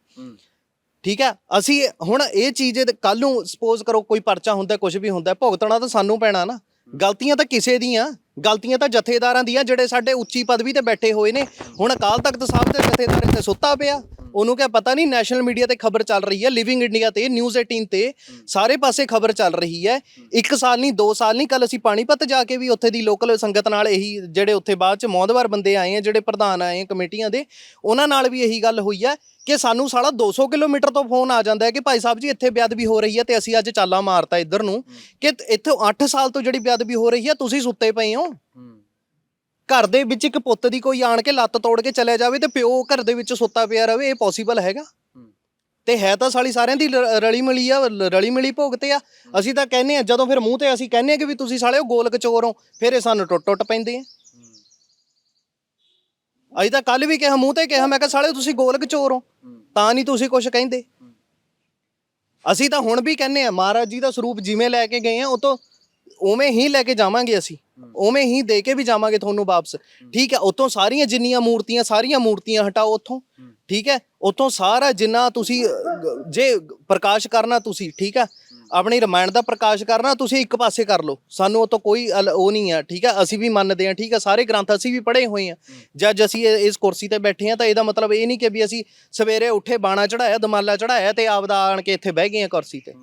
ਠੀਕ ਹੈ? ਅਸੀਂ ਹੁਣ ਇਹ ਚੀਜ਼ ਕੱਲ ਨੂੰ ਸਪੋਜ਼ ਕਰੋ ਕੋਈ ਪਰਚਾ ਹੁੰਦਾ ਕੁਝ ਵੀ ਹੁੰਦਾ ਭੁਗਤਣਾ ਤਾਂ ਸਾਨੂੰ ਪੈਣਾ ਨਾ। ਗਲਤੀਆਂ ਤਾਂ ਕਿਸੇ ਦੀਆਂ ਗਲਤੀਆਂ ਤਾਂ ਜਥੇਦਾਰਾਂ ਦੀਆਂ ਜਿਹੜੇ ਸਾਡੇ ਉੱਚੀ ਪਦਵੀ ਤੇ ਬੈਠੇ ਹੋਏ ਨੇ। ਹੁਣ ਅਕਾਲ ਤਖਤ ਸਾਹਿਬ ਦੇ ਜਥੇਦਾਰ ਤੇ ਸੁੱਤਾ ਪਿਆ। ਉਹਨੂੰ ਕਿਆ ਪਤਾ ਨਹੀਂ ਨੈਸ਼ਨਲ ਮੀਡੀਆ ਤੇ ਖਬਰ ਚੱਲ ਰਹੀ ਹੈ ਲਿਵਿੰਗ ਇੰਡੀਆ ਤੇ ਨਿਊਜ਼ 18 ਤੇ ਸਾਰੇ ਪਾਸੇ ਖਬਰ ਚੱਲ ਰਹੀ ਹੈ। ਇੱਕ ਸਾਲ ਨਹੀਂ ਦੋ ਸਾਲ ਨਹੀਂ ਕੱਲ ਅਸੀਂ ਪਾਣੀਪਤ ਜਾ ਕੇ ਵੀ ਉੱਥੇ ਦੀ ਲੋਕਲ ਸੰਗਤ ਨਾਲ ਇਹੀ ਜਿਹੜੇ ਉੱਥੇ ਬਾਅਦ ਚ ਮੌਦਵਾਰ ਬੰਦੇ ਆਏ ਆ ਜਿਹੜੇ ਪ੍ਰਧਾਨ ਆਏ ਆ ਕਮੇਟੀਆਂ ਦੇ ਉਹਨਾਂ ਨਾਲ ਵੀ ਇਹੀ ਗੱਲ ਹੋਈ ਹੈ ਕਿ ਸਾਨੂੰ ਸਾਲਾ 200 ਕਿਲੋਮੀਟਰ ਤੋਂ ਫੋਨ ਆ ਜਾਂਦਾ ਹੈ ਕਿ ਭਾਈ ਸਾਹਿਬ ਜੀ ਇੱਥੇ ਬੇਅਦਬੀ ਹੋ ਰਹੀ ਹੈ ਤੇ ਅਸੀਂ ਅੱਜ ਚਾਲਾ ਮਾਰਤਾ ਇੱਧਰ ਨੂੰ ਕਿ ਇੱਥੇ 8 ਸਾਲ ਤੋਂ ਜਿਹੜੀ ਬੇਅਦਬੀ ਹੋ ਰਹੀ ਹੈ ਤੁਸੀਂ ਸੁੱਤੇ ਪਏ ਹੋ। ਘਰ ਦੇ ਵਿੱਚ ਇੱਕ ਪੁੱਤ ਦੀ ਕੋਈ ਆਣ ਕੇ ਲੱਤ ਤੋੜ ਕੇ ਚਲੇ ਜਾਵੇ ਤੇ ਪਿਓ ਘਰ ਦੇ ਵਿੱਚ ਸੁੱਤਾ ਪਿਆ ਰਵੇ ਇਹ ਪੋਸੀਬਲ ਹੈਗਾ? ਤੇ ਹੈ ਤਾਂ ਸਾਲੀ ਸਾਰਿਆਂ ਦੀ ਰਲੀ ਮਿਲੀ ਆ ਲ- ਰਲੀ ਮਿਲੀ ਭੋਗਤੇ ਆ। ਅਸੀਂ ਤਾਂ ਕਹਿੰਨੇ ਆ ਜਦੋਂ ਫਿਰ ਮੂੰਹ ਤੇ ਅਸੀਂ ਕਹਿੰਨੇ ਆ ਕਿ ਵੀ ਤੁਸੀਂ ਸਾਲੇ ਉਹ ਗੋਲ ਕਚੋਰ ਹੋ ਫਿਰ ਇਹ ਸਾਨੂੰ ਟੁੱਟ ਟੁੱਟ ਪੈਂਦੇ ਆ। ਅਸੀਂ ਤਾਂ ਕੱਲ ਵੀ ਕਿਹਾ ਮੂੰਹ ਤੇ ਕਿਹਾ ਮੈਂ ਕਿਹਾ ਸਾਲੇ ਤੁਸੀਂ ਗੋਲ ਕਚੋਰ ਹੋ। ਤਾਂ ਨਹੀਂ ਤੁਸੀਂ ਕੁਝ ਕਹਿੰਦੇ। ਅਸੀਂ ਤਾਂ ਹੁਣ ਵੀ ਕਹਿੰਨੇ ਆ ਮਹਾਰਾਜ ਜੀ ਦਾ ਸਰੂਪ ਜਿਵੇਂ ਲੈ ਕੇ ਗਏ ਆ ਉਹ ਤੋਂ ਉਵੇਂ ਹੀ ਲੈ ਕੇ ਜਾਵਾਂਗੇ ਅਸੀਂ। ਉਵੇਂ ਹੀ ਦੇ ਕੇ ਵੀ ਜਾਵਾਂਗੇ ਤੁਹਾਨੂੰ ਵਾਪਸ। ਠੀਕ ਹੈ ਉਤੋਂ ਸਾਰੀਆਂ ਜਿੰਨੀਆਂ ਮੂਰਤੀਆਂ ਸਾਰੀਆਂ ਮੂਰਤੀਆਂ ਹਟਾਓ ਉੱਥੋਂ। ਠੀਕ ਹੈ ਉਤੋਂ ਸਾਰਾ ਜਿੰਨਾ ਤੁਸੀਂ ਜੇ ਪ੍ਰਕਾਸ਼ ਕਰਨਾ ਤੁਸੀਂ ਠੀਕ ਹੈ। ਆਪਣੀ ਰਮਾਇਣ ਦਾ ਪ੍ਰਕਾਸ਼ ਕਰਨਾ ਤੁਸੀਂ ਇੱਕ ਪਾਸੇ ਕਰ ਲਓ। ਸਾਨੂੰ ਉਹ ਤੋਂ ਕੋਈ ਉਹ ਨਹੀਂ ਆ ਠੀਕ ਹੈ ਅਸੀਂ ਵੀ ਮੰਨਦੇ ਹਾਂ ਠੀਕ ਹੈ ਸਾਰੇ ਗ੍ਰੰਥ ਅਸੀਂ ਵੀ ਪੜ੍ਹੇ ਹੋਏ ਆ ਜਦ ਅਸੀਂ ਇਸ ਕੁਰਸੀ ਤੇ ਬੈਠੇ ਆ ਤਾਂ ਇਹਦਾ ਮਤਲਬ ਇਹ ਨਹੀਂ ਕਿ ਵੀ ਅਸੀਂ ਸਵੇਰੇ ਉੱਠੇ ਬਾਣਾ ਚੜਾਇਆ ਦਮਾਲਾ ਚੜਾਇਆ ਤੇ ਆਪਦਾ ਆਣ ਕੇ ਇੱਥੇ ਬਹਿ ਗਏ ਆ ਕੁਰਸੀ ਤੇ।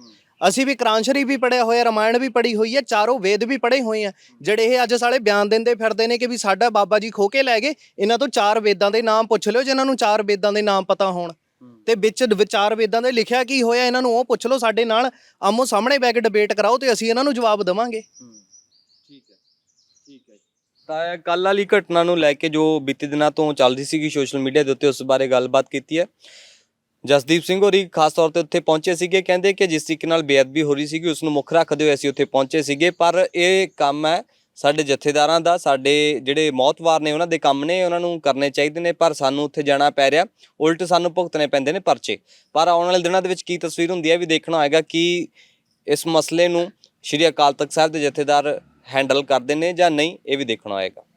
ਅਸੀਂ ਵੀ ਕੁਰਾਨ ਵੀ ਪੜਿਆ ਹੋਇਆ, ਰਮਾਇਣ ਵੀ ਪੜ੍ਹੀ ਹੋਈ ਹੈ, ਚਾਰੋਂ ਵੇਦ ਵੀ ਪੜ੍ਹੇ ਹੋਏ ਆ। ਜਿਹੜੇ ਇਹ ਅੱਜ ਸਾਲੇ ਬਿਆਨ ਦਿੰਦੇ ਫਿਰਦੇ ਨੇ ਕਿ ਵੀ ਸਾਡਾ ਬਾਬਾ ਜੀ ਖੋ ਕੇ ਲੈ ਗਏ, ਇਹਨਾਂ ਤੋਂ ਚਾਰ ਵੇਦਾਂ ਦੇ ਨਾਮ ਪੁੱਛ ਲਿਓ, ਜਿਨ੍ਹਾਂ ਨੂੰ ਚਾਰ ਵੇਦਾਂ ਦੇ ਨਾਮ ਪਤਾ ਹੋਣ। ਤੇ ਵਿੱਚ ਵਿਚਾਰ ਵੇਦਾਂ ਦੇ ਲਿਖਿਆ ਕੀ ਹੋਇਆ, ਇਹਨਾਂ ਨੂੰ ਉਹ ਪੁੱਛ ਲਓ ਸਾਡੇ ਨਾਲ, ਆਮੋ ਸਾਹਮਣੇ ਬੈ ਕੇ ਡਿਬੇਟ ਕਰਾਓ ਤੇ ਅਸੀਂ ਇਹਨਾਂ ਨੂੰ ਜਵਾਬ ਦੇਵਾਂਗੇ। ਠੀਕ ਹੈ ਠੀਕ ਹੈ ਤਾਂ ਕੱਲ ਵਾਲੀ ਘਟਨਾ ਨੂੰ ਲੈ ਕੇ ਜੋ ਬੀਤੇ ਦਿਨਾਂ ਤੋਂ ਚੱਲਦੀ ਸੀਗੀ ਸੋਸ਼ਲ ਮੀਡੀਆ ਦੇ ਉੱਤੇ ਉਸ ਬਾਰੇ ਗੱਲਬਾਤ ਕੀਤੀ ਹੈ। ਜਸਦੀਪ ਸਿੰਘ ਹੋਰੀ ਖਾਸ ਤੌਰ ਤੇ ਉੱਥੇ ਪਹੁੰਚੇ ਸੀਗੇ। ਕਹਿੰਦੇ ਕਿ ਜਿਸ ਤਰੀਕੇ ਨਾਲ ਬੇਅਦਬੀ ਹੋ ਰਹੀ ਸੀਗੀ ਉਸ ਨੂੰ ਮੁੱਖ ਰੱਖਦੇ ਹੋਏ ਅਸੀਂ ਉੱਥੇ ਪਹੁੰਚੇ ਸੀਗੇ। ਪਰ ਇਹ ਕੰਮ ਹੈ, ਸਾਡੇ ਜਥੇਦਾਰਾਂ ਦਾ, ਸਾਡੇ ਜਿਹੜੇ ਮੌਤਵਾਰ ਨੇ, ਉਹਨਾਂ ਦੇ ਕੰਮ ਨੇ, ਉਹਨਾਂ ਨੂੰ ਕਰਨੇ ਚਾਹੀਦੇ ਨੇ, ਪਰ ਸਾਨੂੰ ਉੱਥੇ ਜਾਣਾ ਪੈ ਰਿਹਾ। ਉਲਟ ਸਾਨੂੰ ਭੁਗਤਣੇ ਪੈਂਦੇ ਨੇ ਪਰਚੇ। ਪਰ ਆਉਣ ਵਾਲੇ ਦਿਨਾਂ ਦੇ ਵਿੱਚ ਕੀ ਤਸਵੀਰ ਹੁੰਦੀ ਹੈ, ਇਹ ਵੀ ਦੇਖਣਾ ਹੋਏਗਾ ਕਿ ਇਸ ਮਸਲੇ ਨੂੰ ਸ਼੍ਰੀ ਅਕਾਲ ਤਖਤ ਸਾਹਿਬ ਦੇ ਜਥੇਦਾਰ ਹੈਂਡਲ ਕਰਦੇ ਨੇ ਜਾਂ ਨਹੀਂ, ਇਹ ਵੀ ਦੇਖਣਾ ਹੋਏਗਾ।